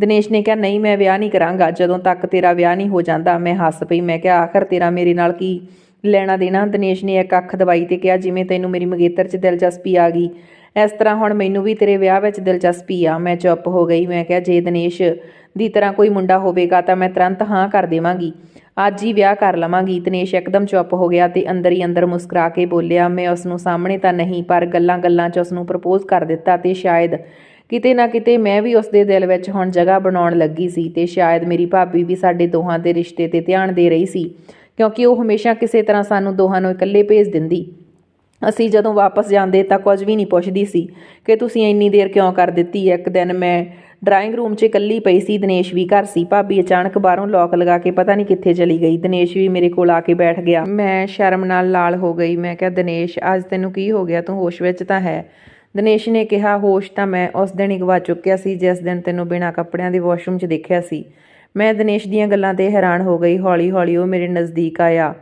ਦਿਨੇਸ਼ ਨੇ ਕਿਹਾ, ਨਹੀਂ, ਮੈਂ ਵਿਆਹ ਨਹੀਂ ਕਰਾਂਗਾ। ਜਦੋਂ ਤੱਕ ਤੇਰਾ ਵਿਆਹ ਨਹੀਂ ਹੋ ਜਾਂਦਾ, ਮੈਂ ਹੱਸ ਪਈ। ਮੈਂ ਕਿਹਾ, ਆਖਰ ਤੇਰਾ ਮੇਰੇ ਨਾਲ ਕੀ ਲੈਣਾ ਦੇਣਾ। ਦਿਨੇਸ਼ ਨੇ ਇੱਕ ਅੱਖ ਦਵਾਈ ਤੇ ਕਿਹਾ, ਜਿਵੇਂ ਤੈਨੂੰ ਮੇਰੀ ਮੰਗੇਤਰ 'ਚ ਦਿਲਚਸਪੀ ਆ ਗਈ, ਇਸ ਤਰ੍ਹਾਂ ਹੁਣ ਮੈਨੂੰ ਵੀ ਤੇਰੇ ਵਿਆਹ ਵਿੱਚ ਦਿਲਚਸਪੀ ਆ। ਮੈਂ ਚੁੱਪ ਹੋ ਗਈ। ਮੈਂ ਕਿਹਾ, ਜੇ ਦਿਨੇਸ਼ ਦੀ ਤਰ੍ਹਾਂ ਕੋਈ ਮੁੰਡਾ ਹੋਵੇਗਾ ਤਾਂ ਮੈਂ ਤੁਰੰਤ ਹਾਂ ਕਰ ਦੇਵਾਂਗੀ। ਅੱਜ ਹੀ ਵਿਆਹ ਕਰ ਲਵਾਂਗੀ। ਦਿਨੇਸ਼ ਇੱਕਦਮ ਚੁੱਪ ਹੋ ਗਿਆ ਤੇ ਅੰਦਰ ਹੀ ਅੰਦਰ ਮੁਸਕਰਾ ਕੇ ਬੋਲਿਆ, ਮੈਂ ਉਸ ਨੂੰ ਸਾਹਮਣੇ ਤਾਂ ਨਹੀਂ, ਪਰ ਗੱਲਾਂ-ਗੱਲਾਂ 'ਚ ਉਸ ਨੂੰ ਪ੍ਰਪੋਜ਼ ਕਰ ਦਿੱਤਾ ਤੇ ਸ਼ਾਇਦ ਕਿਤੇ ਨਾ ਕਿਤੇ ਮੈਂ ਵੀ ਉਸ ਦੇ ਦਿਲ ਵਿੱਚ ਹੁਣ ਜਗ੍ਹਾ ਬਣਾਉਣ ਲੱਗੀ ਸੀ ਤੇ ਸ਼ਾਇਦ ਮੇਰੀ ਭਾਬੀ ਵੀ ਸਾਡੇ ਦੋਹਾਂ ਦੇ ਰਿਸ਼ਤੇ ਤੇ ਧਿਆਨ ਦੇ ਰਹੀ ਸੀ। ਕਿਉਂਕਿ ਉਹ ਹਮੇਸ਼ਾ ਕਿਸੇ ਤਰ੍ਹਾਂ ਸਾਨੂੰ ਦੋਹਾਂ ਨੂੰ ਇਕੱਲੇ ਭੇਜ ਦਿੰਦੀ। ਅਸੀਂ ਜਦੋਂ ਵਾਪਸ ਜਾਂਦੇ ਤਾਂ ਕੁਝ ਵੀ ਨਹੀਂ ਪੁੱਛਦੀ ਸੀ ਕਿ ਤੁਸੀਂ ਇੰਨੀ ਦੇਰ ਕਿਉਂ ਕਰ ਦਿੱਤੀ? ਇੱਕ ਦਿਨ ਮੈਂ ਡਰਾਇੰਗ ਰੂਮ 'ਚ ਇਕੱਲੀ ਪਈ ਸੀ, ਦਿਨੇਸ਼ ਵੀ ਘਰ ਸੀ। ਭਾਬੀ ਅਚਾਨਕ ਬਾਹਰੋਂ ਲੋਕ ਲਗਾ ਕੇ ਪਤਾ ਨਹੀਂ ਕਿੱਥੇ ਚਲੀ ਗਈ। ਦਿਨੇਸ਼ ਵੀ ਮੇਰੇ ਕੋਲ ਆ ਕੇ ਬੈਠ ਗਿਆ। ਮੈਂ ਸ਼ਰਮ ਨਾਲ ਲਾਲ ਹੋ ਗਈ। ਮੈਂ ਕਿਹਾ, ਦਿਨੇਸ਼, ਅੱਜ ਤੈਨੂੰ ਕੀ ਹੋ ਗਿਆ? ਤੂੰ ਹੋਸ਼ ਵਿੱਚ ਤਾਂ ਹੈ? ਦਿਨੇਸ਼ ਨੇ ਕਿਹਾ, ਹੋਸ਼ ਤਾਂ ਮੈਂ ਉਸ ਦਿਨ ਹੀ ਗਵਾ ਚੁੱਕਿਆ ਸੀ, ਜਿਸ ਦਿਨ ਤੈਨੂੰ ਬਿਨਾਂ ਕੱਪੜਿਆਂ ਦੇ ਵਾਸ਼ਰੂਮ 'ਚ ਦੇਖਿਆ ਸੀ। ਮੈਂ ਦਿਨੇਸ਼ ਦੀਆਂ ਗੱਲਾਂ ਤੇ ਹੈਰਾਨ ਹੋ ਗਈ। ਹੌਲੀ-ਹੌਲੀ ਉਹ ਮੇਰੇ ਨਜ਼ਦੀਕ ਆਇਆ।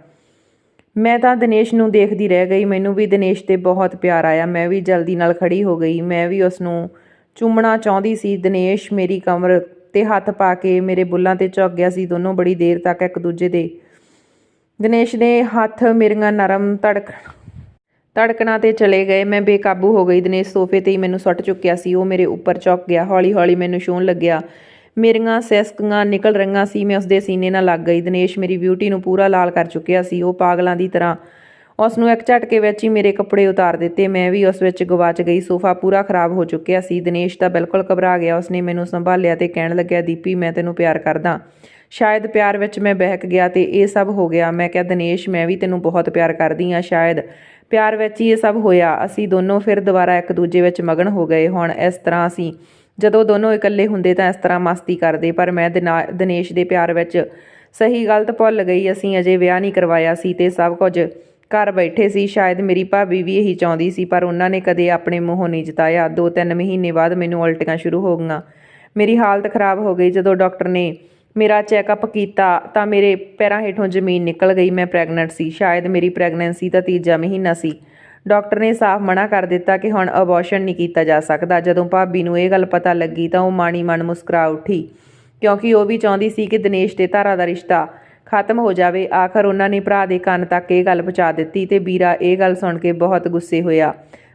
ਮੈਂ ਤਾਂ ਦਿਨੇਸ਼ ਨੂੰ ਦੇਖਦੀ ਰਹਿ ਗਈ। ਮੈਨੂੰ ਵੀ ਦਿਨੇਸ਼ ਤੇ ਬਹੁਤ ਪਿਆਰ ਆਇਆ। ਮੈਂ ਵੀ ਜਲਦੀ ਨਾਲ ਖੜੀ ਹੋ ਗਈ। ਮੈਂ ਵੀ ਉਸ ਨੂੰ ਚੁੰਮਣਾ ਚਾਹੁੰਦੀ ਸੀ। ਦਿਨੇਸ਼ ਮੇਰੀ ਕਮਰ ਤੇ ਹੱਥ ਪਾ ਕੇ ਮੇਰੇ ਬੁੱਲਾਂ ਤੇ ਝੁਕ ਗਿਆ ਸੀ। ਦੋਨੋਂ ਬੜੀ ਦੇਰ ਤੱਕ ਇੱਕ ਦੂਜੇ ਦੇ। ਦਿਨੇਸ਼ ਦੇ ਹੱਥ ਮੇਰੀਆਂ ਨਰਮ ਧੜਕ ਧੜਕਣਾ ਤੇ ਚਲੇ ਗਏ। ਮੈਂ ਬੇਕਾਬੂ ਹੋ ਗਈ। ਦਿਨੇਸ਼ ਸੋਫੇ ਤੇ ਹੀ ਮੈਨੂੰ ਸੁੱਟ ਚੁੱਕਿਆ ਸੀ। ਉਹ ਮੇਰੇ ਉੱਪਰ ਚੁੱਕ ਗਿਆ। ਹੌਲੀ-ਹੌਲੀ ਮੈਨੂੰ ਛੂਹਣ ਲੱਗਿਆ। ਮੇਰੀਆਂ ਸਿਸਕਾਂ ਨਿਕਲ ਰਹੀਆਂ ਸੀ, ਮੈਂ ਉਸਦੇ ਸੀਨੇ ਨਾਲ ਲੱਗ ਗਈ। ਦਿਨੇਸ਼ ਮੇਰੀ ਬਿਊਟੀ ਨੂੰ ਪੂਰਾ ਲਾਲ ਕਰ ਚੁੱਕਿਆ ਸੀ। ਉਹ ਪਾਗਲਾਂ ਦੀ ਤਰ੍ਹਾਂ ਉਸ ਨੂੰ ਇੱਕ ਝਟਕੇ ਵਿੱਚ ਹੀ ਮੇਰੇ ਕੱਪੜੇ ਉਤਾਰ ਦਿੱਤੇ। ਮੈਂ ਵੀ ਉਸ ਵਿੱਚ ਗਵਾਚ ਗਈ। ਸੋਫਾ ਪੂਰਾ ਖਰਾਬ ਹੋ ਚੁੱਕਿਆ ਸੀ। ਦਿਨੇਸ਼ ਤਾਂ ਬਿਲਕੁਲ ਘਬਰਾ ਗਿਆ। ਉਸਨੇ ਮੈਨੂੰ ਸੰਭਾਲਿਆ ਤੇ ਕਹਿਣ ਲੱਗਿਆ, ਦੀਪੀ, ਮੈਂ ਤੈਨੂੰ ਪਿਆਰ ਕਰਦਾ। ਸ਼ਾਇਦ ਪਿਆਰ ਵਿੱਚ ਮੈਂ ਬਹਿਕ ਗਿਆ ਤੇ ਇਹ ਸਭ ਹੋ ਗਿਆ। ਮੈਂ ਕਿਹਾ, ਦਿਨੇਸ਼, ਮੈਂ ਵੀ ਤੈਨੂੰ ਬਹੁਤ ਪਿਆਰ ਕਰਦੀ ਆ ਸ਼ਾਇਦ ਪਿਆਰ ਵਿੱਚ ਹੀ ਇਹ ਸਭ ਹੋਇਆ। ਅਸੀਂ ਦੋਨੋਂ ਫਿਰ ਦੁਬਾਰਾ ਇੱਕ ਦੂਜੇ ਵਿੱਚ ਮਗਨ ਹੋ ਗਏ ਹੁਣ। ਇਸ ਤਰ੍ਹਾਂ ਅਸੀਂ ਜਦੋਂ ਦੋਨੋਂ ਇਕੱਲੇ ਹੁੰਦੇ ਤਾਂ ਇਸ ਤਰ੍ਹਾਂ ਮਸਤੀ ਕਰਦੇ, ਪਰ ਮੈਂ ਦਿਨਾ- ਦਿਨੇਸ਼ ਦੇ ਪਿਆਰ ਵਿੱਚ ਸਹੀ ਗਲਤ ਭੁੱਲ ਗਈ। ਅਸੀਂ ਅਜੇ ਵਿਆਹ ਨਹੀਂ ਕਰਵਾਇਆ ਸੀ ਤੇ ਸਭ ਕੁਝ ਘਰ ਬੈਠੇ ਸੀ। ਸ਼ਾਇਦ ਮੇਰੀ ਭਾਬੀ ਵੀ ਇਹੀ ਚਾਹੁੰਦੀ ਸੀ, ਪਰ ਉਹਨਾਂ ਨੇ ਕਦੇ ਆਪਣੇ ਮੂੰਹੋਂ ਨਹੀਂ ਜਤਾਇਆ। ਦੋ ਤਿੰਨ ਮਹੀਨੇ ਬਾਅਦ ਮੈਨੂੰ ਉਲਟੀਆਂ ਸ਼ੁਰੂ ਹੋ ਗਈਆਂ। ਮੇਰੀ ਹਾਲਤ ਖਰਾਬ ਹੋ ਗਈ। ਜਦੋਂ ਡਾਕਟਰ ਨੇ ਮੇਰਾ ਚੈੱਕਅਪ ਕੀਤਾ ਤਾਂ ਮੇਰੇ ਪੈਰਾਂ ਹੇਠੋਂ ਜ਼ਮੀਨ ਨਿਕਲ ਗਈ। ਮੈਂ ਪ੍ਰੈਗਨੈਂਟ ਸੀ। ਸ਼ਾਇਦ ਮੇਰੀ ਪ੍ਰੈਗਨੈਂਸੀ ਦਾ ਤੀਜਾ ਮਹੀਨਾ ਸੀ। ਡਾਕਟਰ ਨੇ ਸਾਫ਼ ਮਨਾ ਕਰ ਦਿੱਤਾ ਕਿ ਹੁਣ ਅਬੋਰਸ਼ਨ ਨਹੀਂ ਕੀਤਾ ਜਾ ਸਕਦਾ। ਜਦੋਂ ਭਾਬੀ ਨੂੰ ਇਹ ਗੱਲ ਪਤਾ ਲੱਗੀ ਤਾਂ ਉਹ ਮਾਣੀ ਮਨ ਮੁਸਕਰਾ ਉੱਠੀ, ਕਿਉਂਕਿ ਉਹ ਵੀ ਚਾਹੁੰਦੀ ਸੀ ਕਿ ਦਿਨੇਸ਼ ਤੇ ਧਾਰਾ ਦਾ ਰਿਸ਼ਤਾ ਖਤਮ ਹੋ ਜਾਵੇ। ਆਖਰ ਉਹਨਾਂ ਨੇ ਭਰਾ ਦੇ ਕੰਨ ਤੱਕ ਇਹ ਗੱਲ ਪਹੁੰਚਾ ਦਿੱਤੀ ਤੇ ਵੀਰਾ ਇਹ ਗੱਲ ਸੁਣ ਕੇ ਬਹੁਤ ਗੁੱਸੇ ਹੋਇਆ।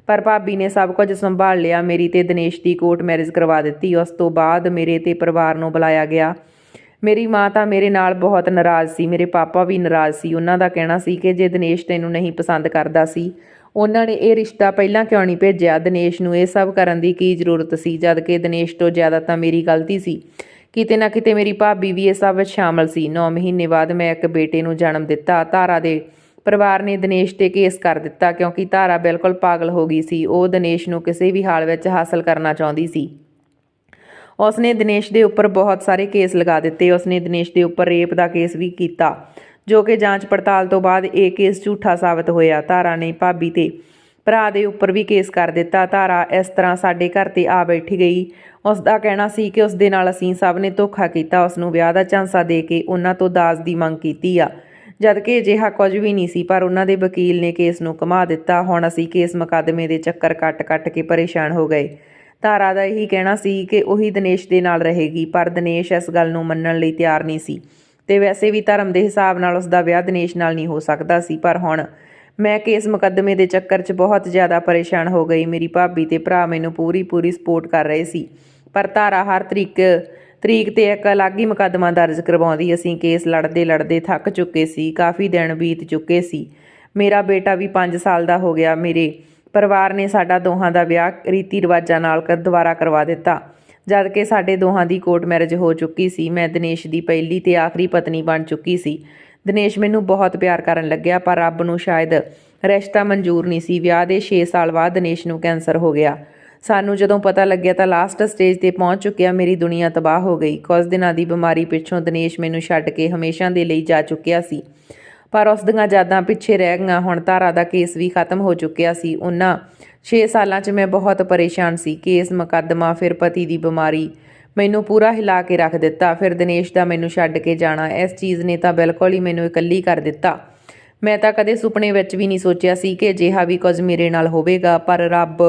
ਪਰ ਭਾਬੀ ਨੇ ਸਭ ਕੁਝ ਸੰਭਾਲ ਲਿਆ, ਮੇਰੀ ਤੇ ਦਿਨੇਸ਼ ਦੀ ਕੋਰਟ ਮੈਰਿਜ ਕਰਵਾ ਦਿੱਤੀ। ਉਸ ਤੋਂ ਬਾਅਦ ਮੇਰੇ ਤੇ ਪਰਿਵਾਰ ਨੂੰ ਬੁਲਾਇਆ ਗਿਆ। ਮੇਰੀ ਮਾਂ ਤਾਂ ਮੇਰੇ ਨਾਲ ਬਹੁਤ ਨਾਰਾਜ਼ ਸੀ, ਮੇਰੇ ਪਾਪਾ ਵੀ ਨਾਰਾਜ਼ ਸੀ। ਉਹਨਾਂ ਦਾ ਕਹਿਣਾ ਸੀ ਕਿ ਜੇ ਦਿਨੇਸ਼ ਤੈਨੂੰ ਨਹੀਂ ਪਸੰਦ ਕਰਦਾ ਸੀ ਉਹਨਾਂ ਨੇ ਇਹ ਰਿਸ਼ਤਾ ਪਹਿਲਾਂ ਕਿਉਂ ਨਹੀਂ ਭੇਜਿਆ? ਦਿਨੇਸ਼ ਨੂੰ ਇਹ ਸਭ ਕਰਨ ਦੀ ਕੀ ਜ਼ਰੂਰਤ ਸੀ? ਜਦ ਕਿ ਦਿਨੇਸ਼ ਤੋਂ ਜ਼ਿਆਦਾ ਤਾਂ ਮੇਰੀ ਗਲਤੀ ਸੀ। ਕਿਤੇ ਨਾ ਕਿਤੇ ਮੇਰੀ ਭਾਬੀ ਵੀ ਇਹ ਸਭ ਵਿੱਚ ਸ਼ਾਮਲ ਸੀ। 9 ਮਹੀਨੇ ਬਾਅਦ ਮੈਂ ਇੱਕ ਬੇਟੇ ਨੂੰ ਜਨਮ ਦਿੱਤਾ। ਤਾਰਾ ਦੇ ਪਰਿਵਾਰ ਨੇ ਦਿਨੇਸ਼ ਤੇ ਕੇਸ ਕਰ ਦਿੱਤਾ ਕਿਉਂਕਿ ਤਾਰਾ ਬਿਲਕੁਲ ਪਾਗਲ ਹੋ ਗਈ ਸੀ। ਉਹ ਦਿਨੇਸ਼ ਨੂੰ ਕਿਸੇ ਵੀ ਹਾਲ ਵਿੱਚ ਹਾਸਲ ਕਰਨਾ ਚਾਹੁੰਦੀ ਸੀ। ਉਸਨੇ ਦਿਨੇਸ਼ ਦੇ ਉੱਪਰ ਬਹੁਤ ਸਾਰੇ ਕੇਸ ਲਗਾ ਦਿੱਤੇ। ਉਸਨੇ ਦਿਨੇਸ਼ ਦੇ ਉੱਪਰ ਰੇਪ ਦਾ ਕੇਸ ਵੀ ਕੀਤਾ। ਜੋ ਕਿ ਜਾਂਚ ਪੜਤਾਲ ਤੋਂ ਬਾਅਦ ਇਹ ਕੇਸ ਝੂਠਾ ਸਾਬਤ ਹੋਇਆ। ਧਾਰਾ ਨੇ ਭਾਬੀ ਤੇ ਭਰਾ ਦੇ ਉੱਪਰ ਵੀ ਕੇਸ ਕਰ ਦਿੱਤਾ। ਧਾਰਾ ਇਸ ਤਰ੍ਹਾਂ ਸਾਡੇ ਘਰ ਤੇ ਆ ਬੈਠੀ ਗਈ। ਉਸ ਦਾ ਕਹਿਣਾ ਸੀ ਕਿ ਉਸ ਦੇ ਨਾਲ ਅਸੀਂ ਸਭ ਨੇ ਧੋਖਾ ਕੀਤਾ। ਉਸ ਨੂੰ ਵਿਆਹ ਦਾ ਝਾਂਸਾ ਦੇ ਕੇ ਉਹਨਾਂ ਤੋਂ ਦਾਜ ਦੀ ਮੰਗ ਕੀਤੀ ਆ। ਜਦਕਿ ਅਜਿਹਾ ਕੁਝ ਵੀ ਨਹੀਂ ਸੀ, ਪਰ ਉਹਨਾਂ ਦੇ ਵਕੀਲ ਨੇ ਕੇਸ ਨੂੰ ਕਮਾ ਦਿੱਤਾ। ਹੁਣ ਅਸੀਂ ਕੇਸ ਮੁਕੱਦਮੇ ਦੇ ਚੱਕਰ ਕੱਟ-ਕੱਟ ਕੇ ਪਰੇਸ਼ਾਨ ਹੋ ਗਏ। ਤਾਰਾ ਦਾ ਇਹੀ ਕਹਿਣਾ ਸੀ ਕਿ ਉਹੀ ਦਿਨੇਸ਼ ਦੇ ਨਾਲ ਰਹੇਗੀ, ਪਰ ਦਿਨੇਸ਼ ਇਸ ਗੱਲ ਨੂੰ ਮੰਨਣ ਲਈ ਤਿਆਰ ਨਹੀਂ ਸੀ। ਤੇ ਵੈਸੇ ਵੀ ਧਰਮ ਦੇ ਹਿਸਾਬ ਨਾਲ ਉਸ ਦਾ ਵਿਆਹ ਦਿਨੇਸ਼ ਨਾਲ ਨਹੀਂ ਹੋ ਸਕਦਾ ਸੀ, ਪਰ ਹੁਣ ਮੈਂ ਕੇਸ ਮੁਕੱਦਮੇ ਦੇ ਚੱਕਰ 'ਚ ਬਹੁਤ ਜ਼ਿਆਦਾ ਪਰੇਸ਼ਾਨ ਹੋ ਗਈ। ਮੇਰੀ ਭਾਬੀ ਤੇ ਭਰਾ ਮੈਨੂੰ ਪੂਰੀ ਪੂਰੀ ਸਪੋਰਟ ਕਰ ਰਹੇ ਸੀ। ਪਰ ਧਾਰਾ ਹਰ ਤਰੀਕ ਤਰੀਕ ਤੇ ਇੱਕ ਅਲੱਗ ਹੀ ਮੁਕੱਦਮਾ ਦਰਜ ਕਰਵਾਉਂਦੀ। ਅਸੀਂ ਕੇਸ ਲੜਦੇ ਲੜਦੇ ਥੱਕ ਚੁੱਕੇ ਸੀ, ਕਾਫੀ ਦਿਨ ਬੀਤ ਚੁੱਕੇ ਸੀ। ਮੇਰਾ ਬੇਟਾ ਵੀ 5 ਸਾਲ ਦਾ ਹੋ ਗਿਆ। ਮੇਰੇ ਪਰਿਵਾਰ ਨੇ ਸਾਡਾ ਦੋਹਾਂ ਦਾ ਵਿਆਹ ਰੀਤੀ ਰਿਵਾਜਾਂ ਨਾਲ ਕਰ ਦੁਬਾਰਾ ਕਰਵਾ ਦਿੱਤਾ। ਜਦ ਕਿ ਸਾਡੇ ਦੋਹਾਂ ਦੀ ਕੋਰਟ ਮੈਰਿਜ ਹੋ ਚੁੱਕੀ ਸੀ, ਮੈਂ ਦਿਨੇਸ਼ ਦੀ ਪਹਿਲੀ ਤੇ ਆਖਰੀ ਪਤਨੀ ਬਣ ਚੁੱਕੀ ਸੀ। ਦਿਨੇਸ਼ ਮੈਨੂੰ ਬਹੁਤ ਪਿਆਰ ਕਰਨ ਲੱਗਿਆ, ਪਰ ਰੱਬ ਨੂੰ ਸ਼ਾਇਦ ਰਿਸ਼ਤਾ ਮਨਜ਼ੂਰ ਨਹੀਂ ਸੀ। ਵਿਆਹ ਦੇ 6 ਸਾਲ ਬਾਅਦ ਦਿਨੇਸ਼ ਨੂੰ ਕੈਂਸਰ ਹੋ ਗਿਆ। ਸਾਨੂੰ ਜਦੋਂ ਪਤਾ ਲੱਗਿਆ ਤਾਂ ਲਾਸਟ ਸਟੇਜ ਤੇ ਪਹੁੰਚ ਚੁੱਕਿਆ, ਮੇਰੀ ਦੁਨੀਆ ਤਬਾਹ ਹੋ ਗਈ। ਕੁਝ ਦਿਨਾਂ ਦੀ ਬਿਮਾਰੀ ਪਿੱਛੋਂ ਦਿਨੇਸ਼ ਮੈਨੂੰ ਛੱਡ ਕੇ ਹਮੇਸ਼ਾ ਦੇ ਲਈ ਜਾ ਚੁੱਕਿਆ ਸੀ। ਪਰ ਉਸ ਦੀਆਂ ਯਾਦਾਂ ਪਿੱਛੇ ਰਹਿ ਗਈਆਂ। ਹੁਣ ਤਾਰਾ ਦਾ ਕੇਸ ਵੀ ਖਤਮ ਹੋ ਚੁੱਕਿਆ ਸੀ। ਉਹਨਾਂ 6 ਸਾਲਾਂ 'ਚ ਮੈਂ ਬਹੁਤ ਪਰੇਸ਼ਾਨ ਸੀ। ਕੇਸ ਮੁਕੱਦਮਾ ਫਿਰ ਪਤੀ ਦੀ ਬਿਮਾਰੀ ਮੈਨੂੰ ਪੂਰਾ ਹਿਲਾ ਕੇ ਰੱਖ ਦਿੱਤਾ। ਫਿਰ ਦਿਨੇਸ਼ ਦਾ ਮੈਨੂੰ ਛੱਡ ਕੇ ਜਾਣਾ। ਇਸ ਚੀਜ਼ ਨੇ ਤਾਂ ਬਿਲਕੁਲ ਹੀ ਮੈਨੂੰ ਇਕੱਲੀ ਕਰ ਦਿੱਤਾ। ਮੈਂ ਤਾਂ ਕਦੇ ਸੁਪਨੇ ਵਿੱਚ ਵੀ ਨਹੀਂ ਸੋਚਿਆ ਸੀ ਕਿ ਅਜਿਹਾ ਵੀ ਕੁਝ ਮੇਰੇ ਨਾਲ ਹੋਵੇਗਾ, ਪਰ ਰੱਬ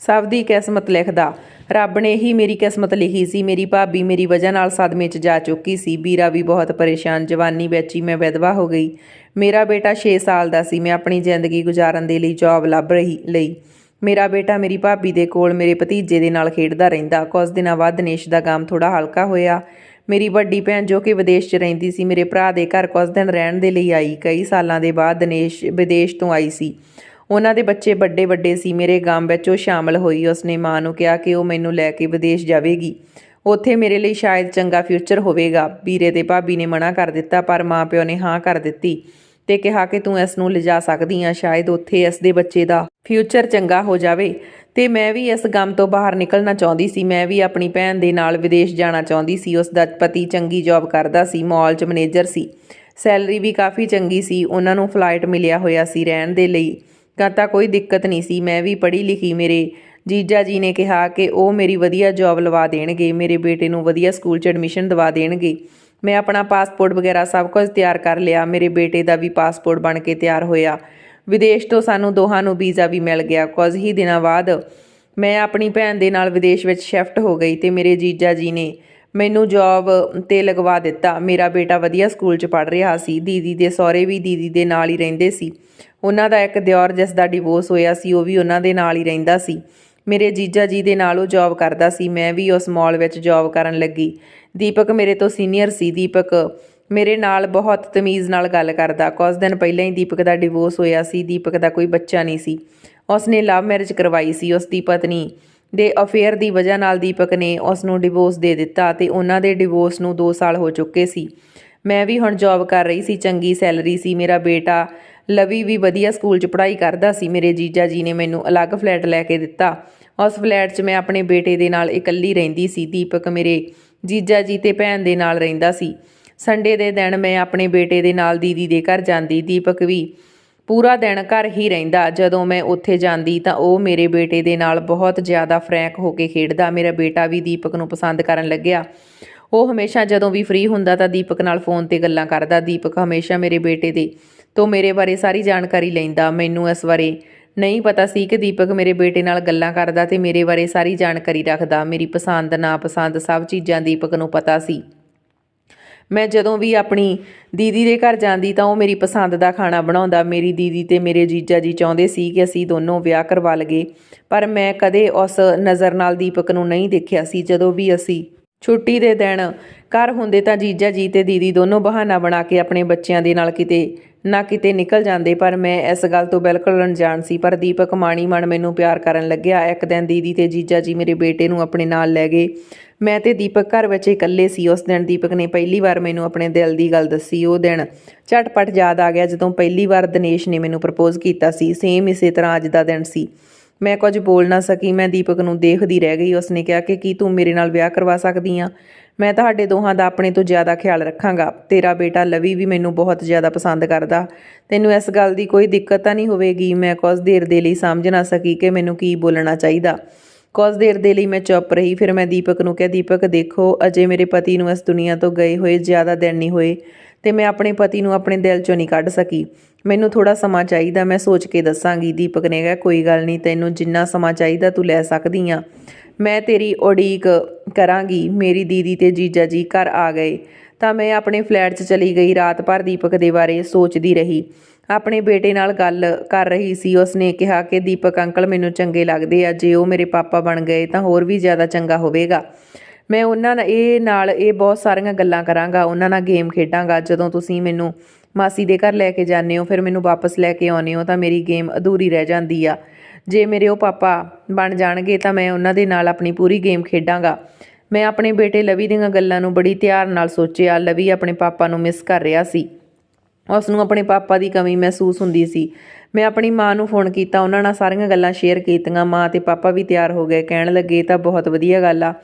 ਸਭ ਦੀ ਕਿਸਮਤ ਲਿਖਦਾ, ਰੱਬ ਨੇ ਹੀ ਮੇਰੀ ਕਿਸਮਤ ਲਿਖੀ ਸੀ, ਮੇਰੀ ਭਾਬੀ ਮੇਰੀ ਵਜ੍ਹਾ ਨਾਲ ਸਦਮੇ 'ਚ ਜਾ ਚੁੱਕੀ ਸੀ ਵੀਰਾ ਵੀ ਬਹੁਤ ਪਰੇਸ਼ਾਨ, ਜਵਾਨੀ ਵਿੱਚ ਹੀ ਮੈਂ ਵਿਧਵਾ ਹੋ ਗਈ। ਮੇਰਾ ਬੇਟਾ 6 ਸਾਲ ਦਾ ਸੀ, ਮੈਂ ਆਪਣੀ ਜ਼ਿੰਦਗੀ ਗੁਜ਼ਾਰਨ ਦੇ ਲਈ ਜੌਬ ਲੱਭ ਰਹੀ, ਲਈ। ਮੇਰਾ ਬੇਟਾ ਮੇਰੀ ਭਾਬੀ ਦੇ ਕੋਲ, ਮੇਰੇ ਭਤੀਜੇ ਦੇ ਨਾਲ ਖੇਡਦਾ ਰਹਿੰਦਾ। ਕੁਝ ਦਿਨਾਂ ਬਾਅਦ ਦਿਨੇਸ਼ ਦਾ ਗਾਮ ਥੋੜਾ ਹਲਕਾ ਹੋਇਆ। ਮੇਰੀ ਵੱਡੀ ਭੈਣ ਜੋ ਕਿ ਵਿਦੇਸ਼ 'ਚ ਰਹਿੰਦੀ ਸੀ, ਮੇਰੇ ਭਰਾ ਦੇ ਘਰ ਕੁਝ ਦਿਨ ਰਹਿਣ ਦੇ ਲਈ ਆਈ। ਕਈ ਸਾਲਾਂ ਦੇ ਬਾਅਦ ਦਿਨੇਸ਼ ਵਿਦੇਸ਼ ਤੋਂ ਆਈ ਸੀ। ਉਹਨਾਂ ਦੇ ਬੱਚੇ ਵੱਡੇ ਵੱਡੇ ਸੀ, ਮੇਰੇ ਗਮ ਵਿੱਚ ਉਹ ਸ਼ਾਮਲ ਹੋਈ। ਉਸਨੇ ਮਾਂ ਨੂੰ ਕਿਹਾ ਕਿ ਉਹ ਮੈਨੂੰ ਲੈ ਕੇ ਵਿਦੇਸ਼ ਜਾਵੇਗੀ। ਉੱਥੇ ਮੇਰੇ ਲਈ ਸ਼ਾਇਦ ਚੰਗਾ ਫਿਊਚਰ ਹੋਵੇਗਾ। ਵੀਰੇ ਦੇ ਭਾਬੀ ਨੇ ਮਨਾ ਕਰ ਦਿੱਤਾ, ਪਰ ਮਾਂ ਪਿਓ ਨੇ ਹਾਂ ਕਰ ਦਿੱਤੀ ਤੇ ਕਿਹਾ ਕਿ ਤੂੰ ਇਸ ਨੂੰ ਲਿਜਾ ਸਕਦੀ ਆ, ਸ਼ਾਇਦ ਉੱਥੇ ਇਸ ਦੇ ਬੱਚੇ ਦਾ ਫਿਊਚਰ ਚੰਗਾ ਹੋ ਜਾਵੇ। ਤੇ ਮੈਂ ਵੀ ਇਸ ਗਮ ਤੋਂ ਬਾਹਰ ਨਿਕਲਣਾ ਚਾਹੁੰਦੀ ਸੀ। ਮੈਂ ਵੀ ਆਪਣੀ ਭੈਣ ਦੇ ਨਾਲ ਵਿਦੇਸ਼ ਜਾਣਾ ਚਾਹੁੰਦੀ ਸੀ। ਉਸ ਦਾ ਪਤੀ ਚੰਗੀ ਜੌਬ ਕਰਦਾ ਸੀ ਮਾਲ 'ਚ ਮੈਨੇਜਰ ਸੀ। ਸੈਲਰੀ ਵੀ ਕਾਫੀ ਚੰਗੀ ਸੀ। ਉਹਨਾਂ ਨੂੰ ਫਲਾਈਟ ਮਿਲਿਆ ਹੋਇਆ ਸੀ ਰਹਿਣ ਦੇ ਲਈ। ਤਾਂ ਤਾਂ ਕੋਈ ਦਿੱਕਤ ਨਹੀਂ ਸੀ। ਮੈਂ ਵੀ ਪੜ੍ਹੀ ਲਿਖੀ। ਮੇਰੇ ਜੀਜਾ ਜੀ ਨੇ ਕਿਹਾ ਕਿ ਉਹ ਮੇਰੀ ਵਧੀਆ ਜੌਬ ਲਵਾ ਦੇਣਗੇ। ਮੇਰੇ ਬੇਟੇ ਨੂੰ ਵਧੀਆ ਸਕੂਲ 'ਚ ਐਡਮਿਸ਼ਨ ਦਿਵਾ ਦੇਣਗੇ। ਮੈਂ ਆਪਣਾ ਪਾਸਪੋਰਟ ਵਗੈਰਾ ਸਭ ਕੁਝ ਤਿਆਰ ਕਰ ਲਿਆ। ਮੇਰੇ ਬੇਟੇ ਦਾ ਵੀ ਪਾਸਪੋਰਟ ਬਣ ਕੇ ਤਿਆਰ ਹੋਇਆ। ਵਿਦੇਸ਼ ਤੋਂ ਸਾਨੂੰ ਦੋਹਾਂ ਨੂੰ ਵੀਜ਼ਾ ਵੀ ਮਿਲ ਗਿਆ। ਕੁਝ ਹੀ ਦਿਨਾਂ ਬਾਅਦ ਮੈਂ ਆਪਣੀ ਭੈਣ ਦੇ ਨਾਲ ਵਿਦੇਸ਼ ਵਿੱਚ ਸ਼ਿਫਟ ਹੋ ਗਈ ਤੇ ਮੇਰੇ ਜੀਜਾ ਜੀ ਨੇ ਮੈਨੂੰ ਜੌਬ ਤੇ ਲਗਵਾ ਦਿੱਤਾ। ਮੇਰਾ ਬੇਟਾ ਵਧੀਆ ਸਕੂਲ 'ਚ ਪੜ੍ਹ ਰਿਹਾ ਸੀ। ਦੀਦੀ ਦੇ ਸਹੁਰੇ ਵੀ ਦੀਦੀ ਦੇ ਨਾਲ ਹੀ ਰਹਿੰਦੇ ਸੀ। ਉਹਨਾਂ ਦਾ ਇੱਕ ਦਿਓਰ ਜਿਸ ਦਾ ਡਿਵੋਰਸ ਹੋਇਆ ਸੀ, ਉਹ ਵੀ ਉਹਨਾਂ ਦੇ ਨਾਲ ਹੀ ਰਹਿੰਦਾ ਸੀ। ਮੇਰੇ ਜੀਜਾ ਜੀ ਦੇ ਨਾਲ ਉਹ ਜੌਬ ਕਰਦਾ ਸੀ। ਮੈਂ ਵੀ ਉਸ ਮਾਲ ਵਿੱਚ ਜੌਬ ਕਰਨ ਲੱਗੀ। ਦੀਪਕ ਮੇਰੇ ਤੋਂ ਸੀਨੀਅਰ ਸੀ। ਦੀਪਕ ਮੇਰੇ ਨਾਲ ਬਹੁਤ ਤਮੀਜ਼ ਨਾਲ ਗੱਲ ਕਰਦਾ। ਕੁਝ ਦਿਨ ਪਹਿਲਾਂ ਹੀ ਦੀਪਕ ਦਾ ਡਿਵੋਰਸ ਹੋਇਆ ਸੀ। ਦੀਪਕ ਦਾ ਕੋਈ ਬੱਚਾ ਨਹੀਂ ਸੀ। ਉਸਨੇ ਲਵ ਮੈਰਿਜ ਕਰਵਾਈ ਸੀ। ਉਸ ਦੀ ਪਤਨੀ ਦੇ ਅਫੇਅਰ ਦੀ ਵਜ੍ਹਾ ਨਾਲ ਦੀਪਕ ਨੇ ਉਸ ਨੂੰ ਡਿਵੋਰਸ ਦੇ ਦਿੱਤਾ ਤੇ ਉਹਨਾਂ ਦੇ ਡਿਵੋਰਸ ਨੂੰ 2 ਸਾਲ ਹੋ ਚੁੱਕੇ ਸੀ। ਮੈਂ ਵੀ ਹੁਣ ਜੌਬ ਕਰ ਰਹੀ ਸੀ, ਚੰਗੀ ਸੈਲਰੀ ਸੀ, ਮੇਰਾ ਬੇਟਾ ਲਵੀ ਵੀ ਵਧੀਆ ਸਕੂਲ 'ਚ ਪੜ੍ਹਾਈ ਕਰਦਾ ਸੀ, ਮੇਰੇ ਜੀਜਾ ਜੀ ਨੇ ਮੈਨੂੰ ਅਲੱਗ ਫਲੈਟ ਲੈ ਕੇ ਦਿੱਤਾ। ਉਸ ਫਲੈਟ 'ਚ ਮੈਂ ਆਪਣੇ ਬੇਟੇ ਦੇ ਨਾਲ ਇਕੱਲੀ ਰਹਿੰਦੀ ਸੀ, ਦੀਪਕ ਮੇਰੇ ਜੀਜਾ ਜੀ ਤੇ ਭੈਣ ਦੇ ਨਾਲ ਰਹਿੰਦਾ ਸੀ। ਸੰਡੇ ਦੇ ਦਿਨ ਮੈਂ ਆਪਣੇ ਬੇਟੇ ਦੇ ਨਾਲ ਦੀਦੀ ਦੇ ਘਰ ਜਾਂਦੀ, ਦੀਪਕ ਵੀ ਪੂਰਾ ਦਿਨ ਘਰ ਹੀ ਰਹਿੰਦਾ। ਜਦੋਂ ਮੈਂ ਉੱਥੇ ਜਾਂਦੀ ਤਾਂ ਉਹ ਮੇਰੇ ਬੇਟੇ ਦੇ ਨਾਲ ਬਹੁਤ ਜ਼ਿਆਦਾ ਫਰੈਂਕ ਹੋ ਕੇ ਖੇਡਦਾ। ਮੇਰਾ ਬੇਟਾ ਵੀ ਦੀਪਕ ਨੂੰ ਪਸੰਦ ਕਰਨ ਲੱਗਿਆ। ਉਹ ਹਮੇਸ਼ਾ ਜਦੋਂ ਵੀ ਫ੍ਰੀ ਹੁੰਦਾ ਤਾਂ ਦੀਪਕ ਨਾਲ ਫੋਨ ਤੇ ਗੱਲਾਂ ਕਰਦਾ। ਦੀਪਕ ਹਮੇਸ਼ਾ ਮੇਰੇ ਬੇਟੇ ਦੇ ਤੋਂ ਮੇਰੇ ਬਾਰੇ ਸਾਰੀ ਜਾਣਕਾਰੀ ਲੈਂਦਾ। ਮੈਨੂੰ ਇਸ ਬਾਰੇ ਨਹੀਂ ਪਤਾ ਸੀ ਕਿ ਦੀਪਕ ਮੇਰੇ ਬੇਟੇ ਨਾਲ ਗੱਲਾਂ ਕਰਦਾ ਤੇ ਮੇਰੇ ਬਾਰੇ ਸਾਰੀ ਜਾਣਕਾਰੀ ਰੱਖਦਾ। ਮੇਰੀ ਪਸੰਦ ਨਾ ਪਸੰਦ ਸਭ ਚੀਜ਼ਾਂ ਦੀਪਕ ਨੂੰ ਪਤਾ ਸੀ। ਮੈਂ ਜਦੋਂ ਵੀ ਆਪਣੀ ਦੀਦੀ ਦੇ ਘਰ ਜਾਂਦੀ ਤਾਂ ਉਹ ਮੇਰੀ ਪਸੰਦ ਦਾ ਖਾਣਾ ਬਣਾਉਂਦਾ। ਮੇਰੀ ਦੀਦੀ ਤੇ ਮੇਰੇ ਜੀਜਾ ਜੀ ਚਾਹੁੰਦੇ ਸੀ ਕਿ ਅਸੀਂ ਦੋਨੋਂ ਵਿਆਹ ਕਰਵਾ ਲਈਏ, ਪਰ ਮੈਂ ਕਦੇ ਉਸ ਨਜ਼ਰ ਨਾਲ ਦੀਪਕ ਨੂੰ ਨਹੀਂ ਦੇਖਿਆ ਸੀ। ਜਦੋਂ ਵੀ ਅਸੀਂ ਛੁੱਟੀ ਦੇ ਦਿਨ ਘਰ ਹੁੰਦੇ ਤਾਂ ਜੀਜਾ ਜੀ ਤੇ ਦੀਦੀ ਦੋਨੋਂ ਬਹਾਨਾ ਬਣਾ ਕੇ ਆਪਣੇ ਬੱਚਿਆਂ ਦੇ ਨਾਲ ਕਿਤੇ ਨਾ ਕਿਤੇ ਨਿਕਲ ਜਾਂਦੇ, ਪਰ ਮੈਂ ਇਸ ਗੱਲ ਤੋਂ ਬਿਲਕੁਲ ਅਣਜਾਣ ਸੀ। ਪਰ ਦੀਪਕ ਮਾਣੀ ਮਨ ਮੈਨੂੰ ਪਿਆਰ ਕਰਨ ਲੱਗਿਆ। ਇੱਕ ਦਿਨ ਦੀਦੀ ਤੇ ਜੀਜਾ ਜੀ ਮੇਰੇ ਬੇਟੇ ਨੂੰ ਆਪਣੇ ਨਾਲ ਲੈ ਗਏ। ਮੈਂ ਤੇ ਦੀਪਕ ਘਰ ਵਿੱਚ ਇਕੱਲੇ ਸੀ। ਉਸ ਦਿਨ ਦੀਪਕ ਨੇ ਪਹਿਲੀ ਵਾਰ ਮੈਨੂੰ ਆਪਣੇ ਦਿਲ ਦੀ ਗੱਲ ਦੱਸੀ। ਉਹ ਦਿਨ ਝਟਪਟ ਯਾਦ ਆ ਗਿਆ ਜਦੋਂ ਪਹਿਲੀ ਵਾਰ ਦਿਨੇਸ਼ ਨੇ ਮੈਨੂੰ ਪ੍ਰਪੋਜ਼ ਕੀਤਾ ਸੀ। ਸੇਮ ਇਸੇ ਤਰ੍ਹਾਂ ਅੱਜ ਦਾ ਦਿਨ ਸੀ। ਮੈਂ ਕੁਝ ਬੋਲ ਨਾ ਸਕੀ। ਮੈਂ ਦੀਪਕ ਨੂੰ ਦੇਖਦੀ ਰਹਿ ਗਈ। ਉਸਨੇ ਕਿਹਾ ਕਿ ਕੀ ਤੂੰ ਮੇਰੇ ਨਾਲ ਵਿਆਹ ਕਰਵਾ ਸਕਦੀ ਆ? ਮੈਂ ਤੁਹਾਡੇ ਦੋਹਾਂ ਦਾ ਆਪਣੇ ਤੋਂ ਜ਼ਿਆਦਾ ਖਿਆਲ ਰੱਖਾਂਗਾ। ਤੇਰਾ ਬੇਟਾ ਲਵੀ ਵੀ ਮੈਨੂੰ ਬਹੁਤ ਜ਼ਿਆਦਾ ਪਸੰਦ ਕਰਦਾ। ਤੈਨੂੰ ਇਸ ਗੱਲ ਦੀ ਕੋਈ ਦਿੱਕਤ ਤਾਂ ਨਹੀਂ ਹੋਵੇਗੀ? ਮੈਂ ਕੁਝ ਦੇਰ ਦੇ ਲਈ ਸਮਝ ਨਾ ਸਕੀ ਕਿ ਮੈਨੂੰ ਕੀ ਬੋਲਣਾ ਚਾਹੀਦਾ। ਕੁਝ ਦੇਰ ਦੇ ਲਈ ਮੈਂ ਚੁੱਪ ਰਹੀ। ਫਿਰ ਮੈਂ ਦੀਪਕ ਨੂੰ ਕਿਹਾ, ਦੀਪਕ, ਦੇਖੋ, ਅਜੇ ਮੇਰੇ ਪਤੀ ਨੂੰ ਇਸ ਦੁਨੀਆ ਤੋਂ ਗਏ ਹੋਏ ਜ਼ਿਆਦਾ ਦਿਨ ਨਹੀਂ ਹੋਏ ਤੇ ਮੈਂ ਆਪਣੇ ਪਤੀ ਨੂੰ ਆਪਣੇ ਦਿਲ ਚੋਂ ਨਹੀਂ ਕੱਢ ਸਕੀ। ਮੈਨੂੰ ਥੋੜਾ ਸਮਾਂ ਚਾਹੀਦਾ, ਮੈਂ ਸੋਚ ਕੇ ਦੱਸਾਂਗੀ। ਦੀਪਕ ਨੇ ਕਿਹਾ, ਕੋਈ ਗੱਲ ਨਹੀਂ, ਤੈਨੂੰ ਜਿੰਨਾ ਸਮਾਂ ਚਾਹੀਦਾ ਤੂੰ ਲੈ ਸਕਦੀ ਆ। ਮੈਂ ਤੇਰੀ ਉਡੀਕ ਕਰਾਂਗੀ। ਮੇਰੀ ਦੀਦੀ ਤੇ ਜੀਜਾ ਜੀ ਘਰ ਆ ਗਏ ਤਾਂ ਮੈਂ ਆਪਣੇ ਫਲੈਟ 'ਚ ਚਲੀ ਗਈ। ਰਾਤ ਭਰ ਦੀਪਕ ਦੇ ਬਾਰੇ ਸੋਚਦੀ ਰਹੀ। ਆਪਣੇ ਬੇਟੇ ਨਾਲ ਗੱਲ ਕਰ ਰਹੀ ਸੀ, ਉਸਨੇ ਕਿਹਾ ਕਿ ਦੀਪਕ ਅੰਕਲ ਮੈਨੂੰ ਚੰਗੇ ਲੱਗਦੇ ਆ, ਜੇ ਉਹ ਮੇਰੇ ਪਾਪਾ ਬਣ ਗਏ ਤਾਂ ਹੋਰ ਵੀ ਜ਼ਿਆਦਾ ਚੰਗਾ ਹੋਵੇਗਾ। ਮੈਂ ਉਹਨਾਂ ਨਾਲ, ਇਹ ਨਾਲ ਇਹ ਬਹੁਤ ਸਾਰੀਆਂ ਗੱਲਾਂ ਕਰਾਂਗਾ, ਉਹਨਾਂ ਨਾਲ ਗੇਮ ਖੇਡਾਂਗਾ। ਜਦੋਂ ਤੁਸੀਂ ਮੈਨੂੰ ਮਾਸੀ ਦੇ ਘਰ ਲੈ ਕੇ ਜਾਂਦੇ ਹੋ, ਫਿਰ ਮੈਨੂੰ ਵਾਪਸ ਲੈ ਕੇ ਆਉਂਦੇ ਹੋ, ਤਾਂ ਮੇਰੀ ਗੇਮ ਅਧੂਰੀ ਰਹਿ ਜਾਂਦੀ ਆ। ਜੇ ਮੇਰੇ ਉਹ ਪਾਪਾ ਬਣ ਜਾਣਗੇ, ਤਾਂ ਮੈਂ ਉਹਨਾਂ ਦੇ ਨਾਲ ਆਪਣੀ ਪੂਰੀ ਗੇਮ ਖੇਡਾਂਗਾ। ਮੈਂ ਆਪਣੇ ਬੇਟੇ ਲਵੀ ਦੀਆਂ ਗੱਲਾਂ ਨੂੰ ਬੜੀ ਧਿਆਨ ਨਾਲ ਸੋਚਿਆ। ਲਵੀ ਆਪਣੇ ਪਾਪਾ ਨੂੰ ਮਿਸ ਕਰ ਰਿਹਾ ਸੀ। ਉਸ ਨੂੰ ਆਪਣੇ ਪਾਪਾ ਦੀ ਕਮੀ ਮਹਿਸੂਸ ਹੁੰਦੀ ਸੀ। ਮੈਂ ਆਪਣੀ ਮਾਂ ਨੂੰ ਫੋਨ ਕੀਤਾ, ਉਹਨਾਂ ਨਾਲ ਸਾਰੀਆਂ ਗੱਲਾਂ ਸ਼ੇਅਰ ਕੀਤੀਆਂ। ਮਾਂ ਤੇ ਪਾਪਾ ਵੀ ਤਿਆਰ ਹੋ ਗਏ। ਕਹਿਣ ਲੱਗੇ ਤਾਂ ਬਹੁਤ ਵਧੀਆ ਗੱਲ ਆ।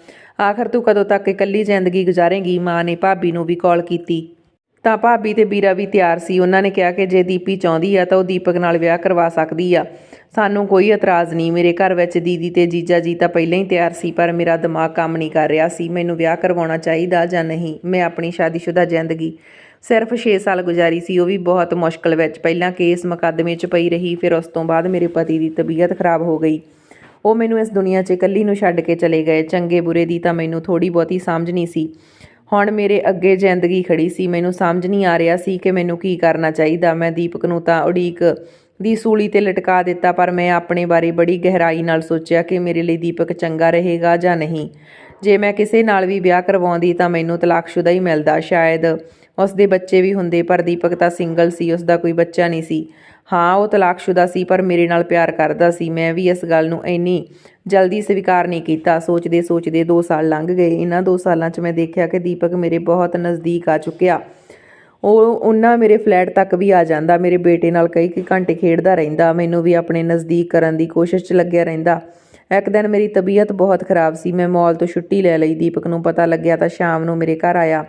ਆਖਰ ਤੂੰ ਕਦੋਂ ਤੱਕ ਇਕੱਲੀ ਜ਼ਿੰਦਗੀ ਗੁਜ਼ਾਰੇਂਗੀ? ਮਾਂ ਨੇ ਭਾਬੀ ਨੂੰ ਵੀ ਕਾਲ ਕੀਤੀ। ਤਾਂ ਭਾਬੀ ਤੇ ਵੀਰਾ ਵੀ ਤਿਆਰ ਸੀ। ਉਹਨਾਂ ਨੇ ਕਿਹਾ ਕਿ ਜੇ ਦੀਪੀ ਚਾਹੁੰਦੀ ਆ, ਤਾਂ ਉਹ ਦੀਪਕ ਨਾਲ ਵਿਆਹ ਕਰਵਾ ਸਕਦੀ ਆ। ਸਾਨੂੰ ਕੋਈ ਇਤਰਾਜ਼ ਨਹੀਂ। ਮੇਰੇ ਘਰ ਵਿੱਚ ਦੀਦੀ ਤੇ ਜੀਜਾ ਜੀ ਤਾਂ ਪਹਿਲਾਂ ਹੀ ਤਿਆਰ ਸੀ, ਪਰ ਮੇਰਾ ਦਿਮਾਗ ਕੰਮ ਨਹੀਂ ਕਰ ਰਿਹਾ ਸੀ। ਮੈਨੂੰ ਵਿਆਹ ਕਰਵਾਉਣਾ ਚਾਹੀਦਾ ਜਾਂ ਨਹੀਂ? ਮੈਂ ਆਪਣੀ ਸ਼ਾਦੀशुदा ਜ਼ਿੰਦਗੀ ਸਿਰਫ 6 ਸਾਲ ਗੁਜ਼ਾਰੀ ਸੀ, ਉਹ ਵੀ ਬਹੁਤ ਮੁਸ਼ਕਲ ਵਿੱਚ। ਪਹਿਲਾਂ ਕੇਸ ਮੁਕੱਦਮੇ 'ਚ ਪਈ ਰਹੀ, ਫਿਰ ਉਸ ਤੋਂ ਬਾਅਦ ਮੇਰੇ ਪਤੀ ਦੀ ਤਬੀਅਤ ਖਰਾਬ ਹੋ ਗਈ। ਉਹ ਮੈਨੂੰ ਇਸ ਦੁਨੀਆ 'ਚ ਇਕੱਲੀ ਨੂੰ ਛੱਡ ਕੇ ਚਲੇ ਗਏ। ਚੰਗੇ ਬੁਰੇ ਦੀ ਤਾਂ ਮੈਨੂੰ ਥੋੜੀ ਬਹੁਤੀ ਸਮਝ ਨਹੀਂ ਸੀ। ਹੁਣ ਮੇਰੇ ਅੱਗੇ ਜ਼ਿੰਦਗੀ ਖੜੀ ਸੀ। ਮੈਨੂੰ ਸਮਝ ਨਹੀਂ ਆ ਰਿਹਾ ਸੀ ਕਿ ਮੈਨੂੰ ਕੀ ਕਰਨਾ ਚਾਹੀਦਾ। ਮੈਂ ਦੀਪਕ ਨੂੰ ਤਾਂ ਉਡੀਕ ਦੀ ਸੂਲੀ ਤੇ ਲਟਕਾ ਦਿੱਤਾ, ਪਰ ਮੈਂ ਆਪਣੇ ਬਾਰੇ ਬੜੀ ਗਹਿਰਾਈ ਨਾਲ ਸੋਚਿਆ ਕਿ ਮੇਰੇ ਲਈ ਦੀਪਕ ਚੰਗਾ ਰਹੇਗਾ ਜਾਂ ਨਹੀਂ। ਜੇ ਮੈਂ ਕਿਸੇ ਨਾਲ ਵੀ ਵਿਆਹ ਕਰਵਾਉਂਦੀ ਤਾਂ ਮੈਨੂੰ ਤਲਾਕਸ਼ੁਦਾ ਹੀ ਮਿਲਦਾ। ਸ਼ਾਇਦ ਉਸ ਦੇ ਬੱਚੇ ਵੀ ਹੁੰਦੇ, ਪਰ ਦੀਪਕ ਤਾਂ ਸਿੰਗਲ ਸੀ ਉਸ ਦਾ ਕੋਈ ਬੱਚਾ ਨਹੀਂ ਸੀ। ਹਾਂ, ਉਹ ਤਲਾਕਸ਼ੁਦਾ ਸੀ, ਪਰ ਮੇਰੇ ਨਾਲ ਪਿਆਰ ਕਰਦਾ ਸੀ। ਮੈਂ ਵੀ ਇਸ ਗੱਲ ਨੂੰ ਇੰਨੀ ਜਲਦੀ ਸਵੀਕਾਰ ਨਹੀਂ ਕੀਤਾ। ਸੋਚਦੇ ਸੋਚਦੇ 2 ਸਾਲ ਲੰਘ ਗਏ। ਇਹਨਾਂ 2 ਸਾਲਾਂ 'ਚ ਮੈਂ ਦੇਖਿਆ ਕਿ ਦੀਪਕ ਮੇਰੇ ਬਹੁਤ ਨਜ਼ਦੀਕ ਆ ਚੁੱਕਿਆ। ਉਹ ਉਹਨਾਂ ਮੇਰੇ ਫਲੈਟ ਤੱਕ ਵੀ ਆ ਜਾਂਦਾ। ਮੇਰੇ ਬੇਟੇ ਨਾਲ ਕਈ ਕਈ ਘੰਟੇ ਖੇਡਦਾ ਰਹਿੰਦਾ। ਮੈਨੂੰ ਵੀ ਆਪਣੇ ਨਜ਼ਦੀਕ ਕਰਨ ਦੀ ਕੋਸ਼ਿਸ਼ 'ਚ ਲੱਗਿਆ ਰਹਿੰਦਾ। ਇੱਕ ਦਿਨ ਮੇਰੀ ਤਬੀਅਤ ਬਹੁਤ ਖਰਾਬ ਸੀ। ਮੈਂ ਮਾਲ ਤੋਂ ਛੁੱਟੀ ਲੈ ਲਈ। ਦੀਪਕ ਨੂੰ ਪਤਾ ਲੱਗਿਆ ਤਾਂ ਸ਼ਾਮ ਨੂੰ ਮੇਰੇ ਘਰ ਆਇਆ।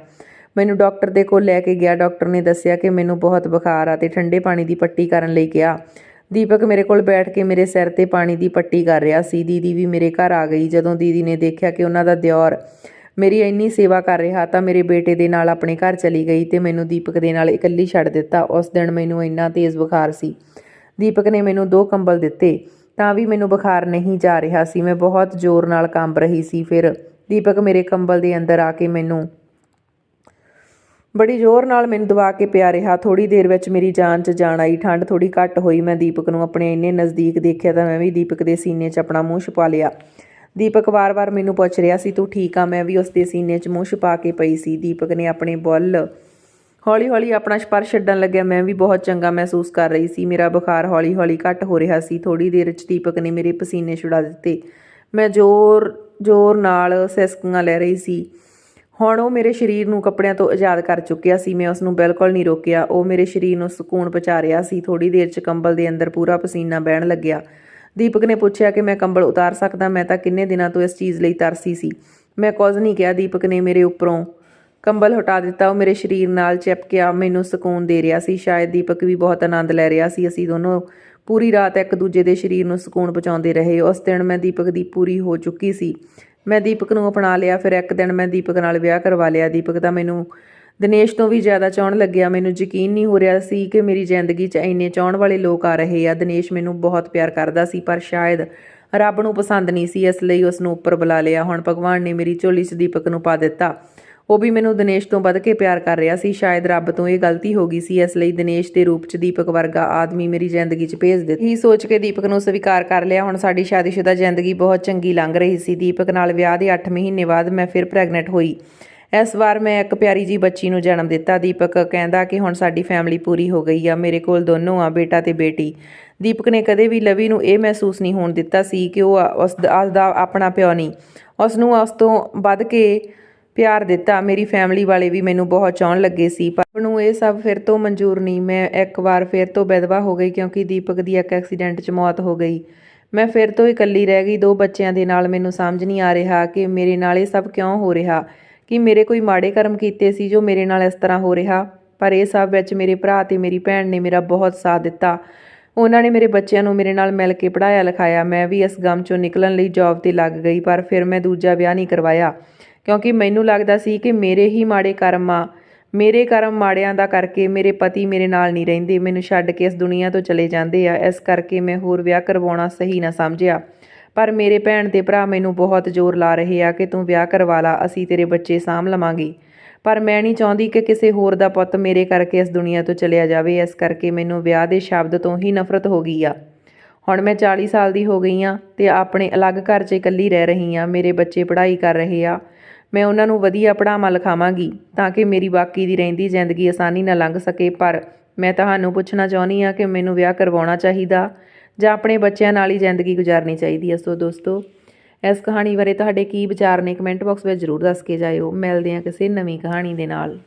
ਮੈਨੂੰ ਡਾਕਟਰ ਦੇ ਕੋਲ ਲੈ ਕੇ ਗਿਆ। ਡਾਕਟਰ ਨੇ ਦੱਸਿਆ ਕਿ ਮੈਨੂੰ ਬਹੁਤ ਬੁਖਾਰ ਆ ਤੇ ਠੰਡੇ ਪਾਣੀ ਦੀ ਪੱਟੀ ਕਰਨ ਲਈ ਕਿਹਾ। ਦੀਪਕ ਮੇਰੇ ਕੋਲ ਬੈਠ ਕੇ ਮੇਰੇ ਸਿਰ ਤੇ ਪਾਣੀ ਦੀ ਪੱਟੀ ਕਰ ਰਿਹਾ ਸੀ। ਦੀਦੀ ਵੀ ਮੇਰੇ ਘਰ ਆ ਗਈ। ਜਦੋਂ ਦੀਦੀ ਨੇ ਦੇਖਿਆ ਕਿ ਉਹਨਾਂ ਦਾ ਦਿਓਰ ਮੇਰੀ ਇੰਨੀ ਸੇਵਾ ਕਰ ਰਿਹਾ ਤਾਂ ਮੇਰੇ ਬੇਟੇ ਦੇ ਨਾਲ ਆਪਣੇ ਘਰ ਚਲੀ ਗਈ ਤੇ ਮੈਨੂੰ ਦੀਪਕ ਦੇ ਨਾਲ ਇਕੱਲੀ ਛੱਡ ਦਿੱਤਾ। ਉਸ ਦਿਨ ਮੈਨੂੰ ਇੰਨਾ ਤੇਜ਼ ਬੁਖਾਰ ਸੀ। ਦੀਪਕ ਨੇ ਮੈਨੂੰ ਦੋ ਕੰਬਲ ਦਿੱਤੇ, ਤਾਂ ਵੀ ਮੈਨੂੰ ਬੁਖਾਰ ਨਹੀਂ ਜਾ ਰਿਹਾ ਸੀ। ਮੈਂ ਬਹੁਤ ਜ਼ੋਰ ਨਾਲ ਕੰਬ ਰਹੀ ਸੀ। ਫਿਰ ਦੀਪਕ ਮੇਰੇ ਕੰਬਲ ਦੇ ਅੰਦਰ ਆ ਕੇ ਮੈਨੂੰ ਬੜੀ ਜ਼ੋਰ ਨਾਲ ਮੈਨੂੰ ਦਵਾ ਕੇ ਪਿਆ ਰਿਹਾ। ਥੋੜੀ ਦੇਰ ਵਿੱਚ ਮੇਰੀ ਜਾਨ 'ਚ ਜਾਨ ਆਈ। ਠੰਡ ਥੋੜੀ ਘੱਟ ਹੋਈ। ਮੈਂ ਦੀਪਕ ਨੂੰ ਆਪਣੇ ਇੰਨੇ ਨਜ਼ਦੀਕ ਦੇਖਿਆ ਤਾਂ ਮੈਂ ਵੀ ਦੀਪਕ ਦੇ ਸੀਨੇ 'ਚ ਆਪਣਾ ਮੂੰਹ ਛੁਪਾ ਲਿਆ। ਦੀਪਕ ਵਾਰ-ਵਾਰ ਮੈਨੂੰ ਪੁੱਛ ਰਿਹਾ ਸੀ, ਤੂੰ ਠੀਕ ਆ? ਮੈਂ ਵੀ ਉਸ ਦੇ ਸੀਨੇ 'ਚ ਮੂੰਹ ਛੁਪਾ ਕੇ ਪਈ ਸੀ। ਦੀਪਕ ਨੇ ਆਪਣੇ ਬੁੱਲ ਹੌਲੀ-ਹੌਲੀ ਆਪਣਾ ਸਪਰਸ਼ ਛੱਡਣ ਲੱਗਿਆ। ਮੈਂ ਵੀ ਬਹੁਤ ਚੰਗਾ ਮਹਿਸੂਸ ਕਰ ਰਹੀ ਸੀ। ਮੇਰਾ ਬੁਖਾਰ ਹੌਲੀ-ਹੌਲੀ ਘਟ ਹੋ ਰਿਹਾ ਸੀ। ਥੋੜੀ ਦੇਰ 'ਚ ਦੀਪਕ ਨੇ ਮੇਰੇ ਪਸੀਨੇ ਛੁਡਾ ਦਿੱਤੇ। ਮੈਂ ਜ਼ੋਰ ਜ਼ੋਰ ਨਾਲ ਸਿਸਕੀਆਂ ਲੈ ਰਹੀ ਸੀ। ਹੁਣ ਉਹ ਮੇਰੇ ਸਰੀਰ ਨੂੰ ਕੱਪੜਿਆਂ ਤੋਂ ਆਜ਼ਾਦ ਕਰ ਚੁੱਕਿਆ ਸੀ, ਮੈਂ ਉਸ ਨੂੰ ਬਿਲਕੁਲ ਨਹੀਂ ਰੋਕਿਆ। ਉਹ ਮੇਰੇ ਸਰੀਰ ਨੂੰ ਸਕੂਨ ਪਹੁੰਚਾ ਰਿਹਾ ਸੀ। ਥੋੜੀ ਦੇਰ 'ਚ ਕੰਬਲ ਦੇ ਅੰਦਰ ਪੂਰਾ ਪਸੀਨਾ ਬਹਿਣ ਲੱਗਿਆ। ਦੀਪਕ ਨੇ ਪੁੱਛਿਆ ਕਿ ਮੈਂ ਕੰਬਲ ਉਤਾਰ ਸਕਦਾ, ਮੈਂ ਤਾਂ ਕਿੰਨੇ ਦਿਨਾਂ ਤੋਂ ਇਸ ਚੀਜ਼ ਲਈ ਤਰਸੀ ਸੀ। ਮੈਂ ਕੁਝ ਨਹੀਂ ਕਿਹਾ, ਦੀਪਕ ਨੇ ਮੇਰੇ ਉੱਪਰੋਂ ਕੰਬਲ ਹਟਾ ਦਿੱਤਾ। ਉਹ ਮੇਰੇ ਸਰੀਰ ਨਾਲ ਚਿਪਕਿਆ, ਮੈਨੂੰ ਸਕੂਨ ਦੇ ਰਿਹਾ ਸੀ। ਸ਼ਾਇਦ ਦੀਪਕ ਵੀ ਬਹੁਤ ਆਨੰਦ ਲੈ ਰਿਹਾ ਸੀ। ਅਸੀਂ ਦੋਨੋਂ ਪੂਰੀ ਰਾਤ ਇੱਕ ਦੂਜੇ ਦੇ ਸਰੀਰ ਨੂੰ ਸਕੂਨ ਪਹੁੰਚਾਉਂਦੇ ਰਹੇ। ਉਸ ਦਿਨ ਮੈਂ ਦੀਪਕ ਦੀ ਪੂਰੀ ਹੋ ਚੁੱਕੀ ਸੀ। ਮੈਂ ਦੀਪਕ ਨੂੰ ਅਪਣਾ ਲਿਆ, ਫਿਰ ਇੱਕ ਦਿਨ ਮੈਂ ਦੀਪਕ ਨਾਲ ਵਿਆਹ ਕਰਵਾ ਲਿਆ। ਦੀਪਕ ਤਾਂ ਮੈਨੂੰ ਦਿਨੇਸ਼ ਤੋਂ ਵੀ ਜ਼ਿਆਦਾ ਚਾਹਣ ਲੱਗਿਆ। ਮੈਨੂੰ ਯਕੀਨ ਨਹੀਂ ਹੋ ਰਿਹਾ ਸੀ ਕਿ ਮੇਰੀ ਜ਼ਿੰਦਗੀ 'ਚ ਇੰਨੇ ਚਾਹਣ ਵਾਲੇ ਲੋਕ ਆ ਰਹੇ ਆ। ਦਿਨੇਸ਼ ਮੈਨੂੰ ਬਹੁਤ ਪਿਆਰ ਕਰਦਾ ਸੀ, ਪਰ ਸ਼ਾਇਦ ਰੱਬ ਨੂੰ ਪਸੰਦ ਨਹੀਂ ਸੀ, ਇਸ ਲਈ ਉਸ ਨੂੰ ਉੱਪਰ ਬੁਲਾ ਲਿਆ। ਹੁਣ ਭਗਵਾਨ ਨੇ ਮੇਰੀ ਝੋਲੀ 'ਚ ਦੀਪਕ ਨੂੰ ਪਾ ਦਿੱਤਾ। ਉਹ ਵੀ ਮੈਨੂੰ ਦਿਨੇਸ਼ ਤੋਂ ਵੱਧ ਕੇ ਪਿਆਰ ਕਰ ਰਿਹਾ ਸੀ। ਸ਼ਾਇਦ ਰੱਬ ਤੋਂ ਇਹ ਗਲਤੀ ਹੋ ਗਈ ਸੀ। ਇਸ ਲਈ ਦਿਨੇਸ਼ ਦੇ ਰੂਪ 'ਚ ਦੀਪਕ ਵਰਗਾ ਆਦਮੀ ਮੇਰੀ ਜ਼ਿੰਦਗੀ 'ਚ ਭੇਜ ਦਿੱਤਾ। ਹੀ ਸੋਚ ਕੇ ਦੀਪਕ ਨੂੰ ਸਵੀਕਾਰ ਕਰ ਲਿਆ। ਹੁਣ ਸਾਡੀ ਸ਼ਾਦੀशुदा ਜ਼ਿੰਦਗੀ ਬਹੁਤ ਚੰਗੀ ਲੰਘ ਰਹੀ ਸੀ। ਦੀਪਕ ਨਾਲ ਵਿਆਹ ਦੇ 8 ਮਹੀਨੇ ਬਾਅਦ ਮੈਂ ਫਿਰ ਪ੍ਰੈਗਨੈਂਟ ਹੋਈ। ਇਸ ਵਾਰ ਮੈਂ ਇੱਕ ਪਿਆਰੀ ਜੀ ਬੱਚੀ ਨੂੰ ਜਨਮ ਦਿੱਤਾ। ਦੀਪਕ ਕਹਿੰਦਾ ਕਿ ਹੁਣ ਸਾਡੀ ਫੈਮਿਲੀ ਪੂਰੀ ਹੋ ਗਈ ਆ। ਮੇਰੇ ਕੋਲ ਦੋਨੋਂ ਆ, ਬੇਟਾ ਤੇ ਬੇਟੀ। ਦੀਪਕ ਨੇ ਕਦੇ ਵੀ ਲਵੀ ਨੂੰ ਇਹ ਮਹਿਸੂਸ ਨਹੀਂ ਹੋਣ ਦਿੱਤਾ ਸੀ ਕਿ ਉਹ ਉਸ ਦਾ, ਆਪਣਾ ਪਿਓ ਨਹੀਂ। ਉਸ ਨੂੰ ਉਸ ਤੋਂ ਵੱਧ ਕੇ ਪਿਆਰ ਦਿੱਤਾ। ਮੇਰੀ ਫੈਮਿਲੀ ਵਾਲੇ ਵੀ ਮੈਨੂੰ ਬਹੁਤ ਚਾਹਣ ਲੱਗੇ ਸੀ, ਪਰ ਮੈਨੂੰ ਇਹ ਸਭ ਫਿਰ ਤੋਂ ਮਨਜ਼ੂਰ ਨਹੀਂ। ਮੈਂ ਇੱਕ ਵਾਰ ਫਿਰ ਤੋਂ ਵਿਧਵਾ ਹੋ ਗਈ ਕਿਉਂਕਿ ਦੀਪਕ ਦੀ ਇੱਕ ਐਕਸੀਡੈਂਟ 'ਚ ਮੌਤ ਹੋ ਗਈ। ਮੈਂ ਫਿਰ ਤੋਂ ਇਕੱਲੀ ਰਹਿ ਗਈ। ਦੋ ਬੱਚਿਆਂ ਦੇ ਨਾਲ ਮੈਨੂੰ ਸਮਝ ਨਹੀਂ ਆ ਰਿਹਾ ਕਿ ਮੇਰੇ ਨਾਲ ਇਹ ਸਭ ਕਿਉਂ ਹੋ ਰਿਹਾ, ਕਿ ਮੇਰੇ ਕੋਈ ਮਾੜੇ ਕਰਮ ਕੀਤੇ ਸੀ ਜੋ ਮੇਰੇ ਨਾਲ ਇਸ ਤਰ੍ਹਾਂ ਹੋ ਰਿਹਾ। ਪਰ ਇਹ ਸਭ ਵਿੱਚ ਮੇਰੇ ਭਰਾ ਤੇ ਮੇਰੀ ਭੈਣ ਨੇ ਮੇਰਾ ਬਹੁਤ ਸਾਥ ਦਿੱਤਾ। ਉਹਨਾਂ ਨੇ ਮੇਰੇ ਬੱਚਿਆਂ ਨੂੰ ਮੇਰੇ ਨਾਲ ਮਿਲ ਕੇ ਪੜਾਇਆ ਲਿਖਾਇਆ ਮੈਂ ਵੀ ਇਸ ਗਮ ਚੋਂ ਨਿਕਲਣ ਲਈ ਜੌਬ ਤੇ ਲੱਗ ਗਈ, ਪਰ ਫਿਰ ਮੈਂ ਦੂਜਾ ਵਿਆਹ ਨਹੀਂ ਕਰਵਾਇਆ। ਕਿਉਂਕਿ ਮੈਨੂੰ ਲੱਗਦਾ ਸੀ ਕਿ ਮੇਰੇ ਹੀ ਮਾੜੇ ਕਰਮ ਆ। ਮੇਰੇ ਕਰਮ ਮਾੜਿਆਂ ਦਾ ਕਰਕੇ ਮੇਰੇ ਪਤੀ ਮੇਰੇ ਨਾਲ ਨਹੀਂ ਰਹਿੰਦੇ। ਮੈਨੂੰ ਛੱਡ ਕੇ ਇਸ ਦੁਨੀਆ ਤੋਂ ਚਲੇ ਜਾਂਦੇ ਆ। ਇਸ ਕਰਕੇ ਮੈਂ ਹੋਰ ਵਿਆਹ ਕਰਵਾਉਣਾ ਸਹੀ ਨਾ ਸਮਝਿਆ। ਪਰ ਮੇਰੇ ਭੈਣ ਤੇ ਭਰਾ ਮੈਨੂੰ ਬਹੁਤ ਜ਼ੋਰ ਲਾ ਰਹੇ ਆ ਕਿ ਤੂੰ ਵਿਆਹ ਕਰਵਾ ਲਾ, ਅਸੀਂ ਤੇਰੇ ਬੱਚੇ ਸਾਂਭ ਲਵਾਂਗੇ। ਪਰ ਮੈਂ ਨਹੀਂ ਚਾਹੁੰਦੀ ਕਿ ਕਿਸੇ ਹੋਰ ਦਾ ਪੁੱਤ ਮੇਰੇ ਕਰਕੇ ਇਸ ਦੁਨੀਆ ਤੋਂ ਚਲਿਆ ਜਾਵੇ। ਇਸ ਕਰਕੇ ਮੈਨੂੰ ਵਿਆਹ ਦੇ ਸ਼ਬਦ ਤੋਂ ਹੀ ਨਫ਼ਰਤ ਹੋ ਗਈ ਆ। ਹੁਣ ਮੈਂ 40 ਸਾਲ ਦੀ ਹੋ ਗਈ ਆ ਤੇ ਆਪਣੇ ਅਲੱਗ ਘਰ 'ਚ ਇਕੱਲੀ ਰਹਿ ਰਹੀ ਆ। ਮੇਰੇ ਬੱਚੇ ਪੜ੍ਹਾਈ ਕਰ ਰਹੇ ਆ। ਮੈਂ ਉਹਨਾਂ ਨੂੰ ਵਧੀਆ ਪੜ੍ਹਾਵਾਂ ਲਿਖਾਵਾਂਗੀ ਤਾਂ ਕਿ ਮੇਰੀ ਬਾਕੀ ਦੀ ਰਹਿੰਦੀ ਜ਼ਿੰਦਗੀ ਆਸਾਨੀ ਨਾਲ ਲੰਘ ਸਕੇ। ਪਰ ਮੈਂ ਤੁਹਾਨੂੰ ਪੁੱਛਣਾ ਚਾਹੁੰਦੀ ਆ ਕਿ ਮੈਨੂੰ ਵਿਆਹ ਕਰਵਾਉਣਾ ਚਾਹੀਦਾ ਜਾਂ ਆਪਣੇ ਬੱਚਿਆਂ ਨਾਲ ਹੀ ਜ਼ਿੰਦਗੀ ਗੁਜ਼ਾਰਨੀ ਚਾਹੀਦੀ ਹੈ? ਸੋ ਦੋਸਤੋ, ਇਸ ਕਹਾਣੀ ਬਾਰੇ ਤੁਹਾਡੇ ਕੀ ਵਿਚਾਰ ਨੇ? ਕਮੈਂਟ ਬਾਕਸ ਵਿੱਚ ਜ਼ਰੂਰ ਦੱਸ ਕੇ ਜਾਇਓ। ਮਿਲਦੇ ਹਾਂ ਕਿਸੇ ਨਵੀਂ ਕਹਾਣੀ ਦੇ ਨਾਲ।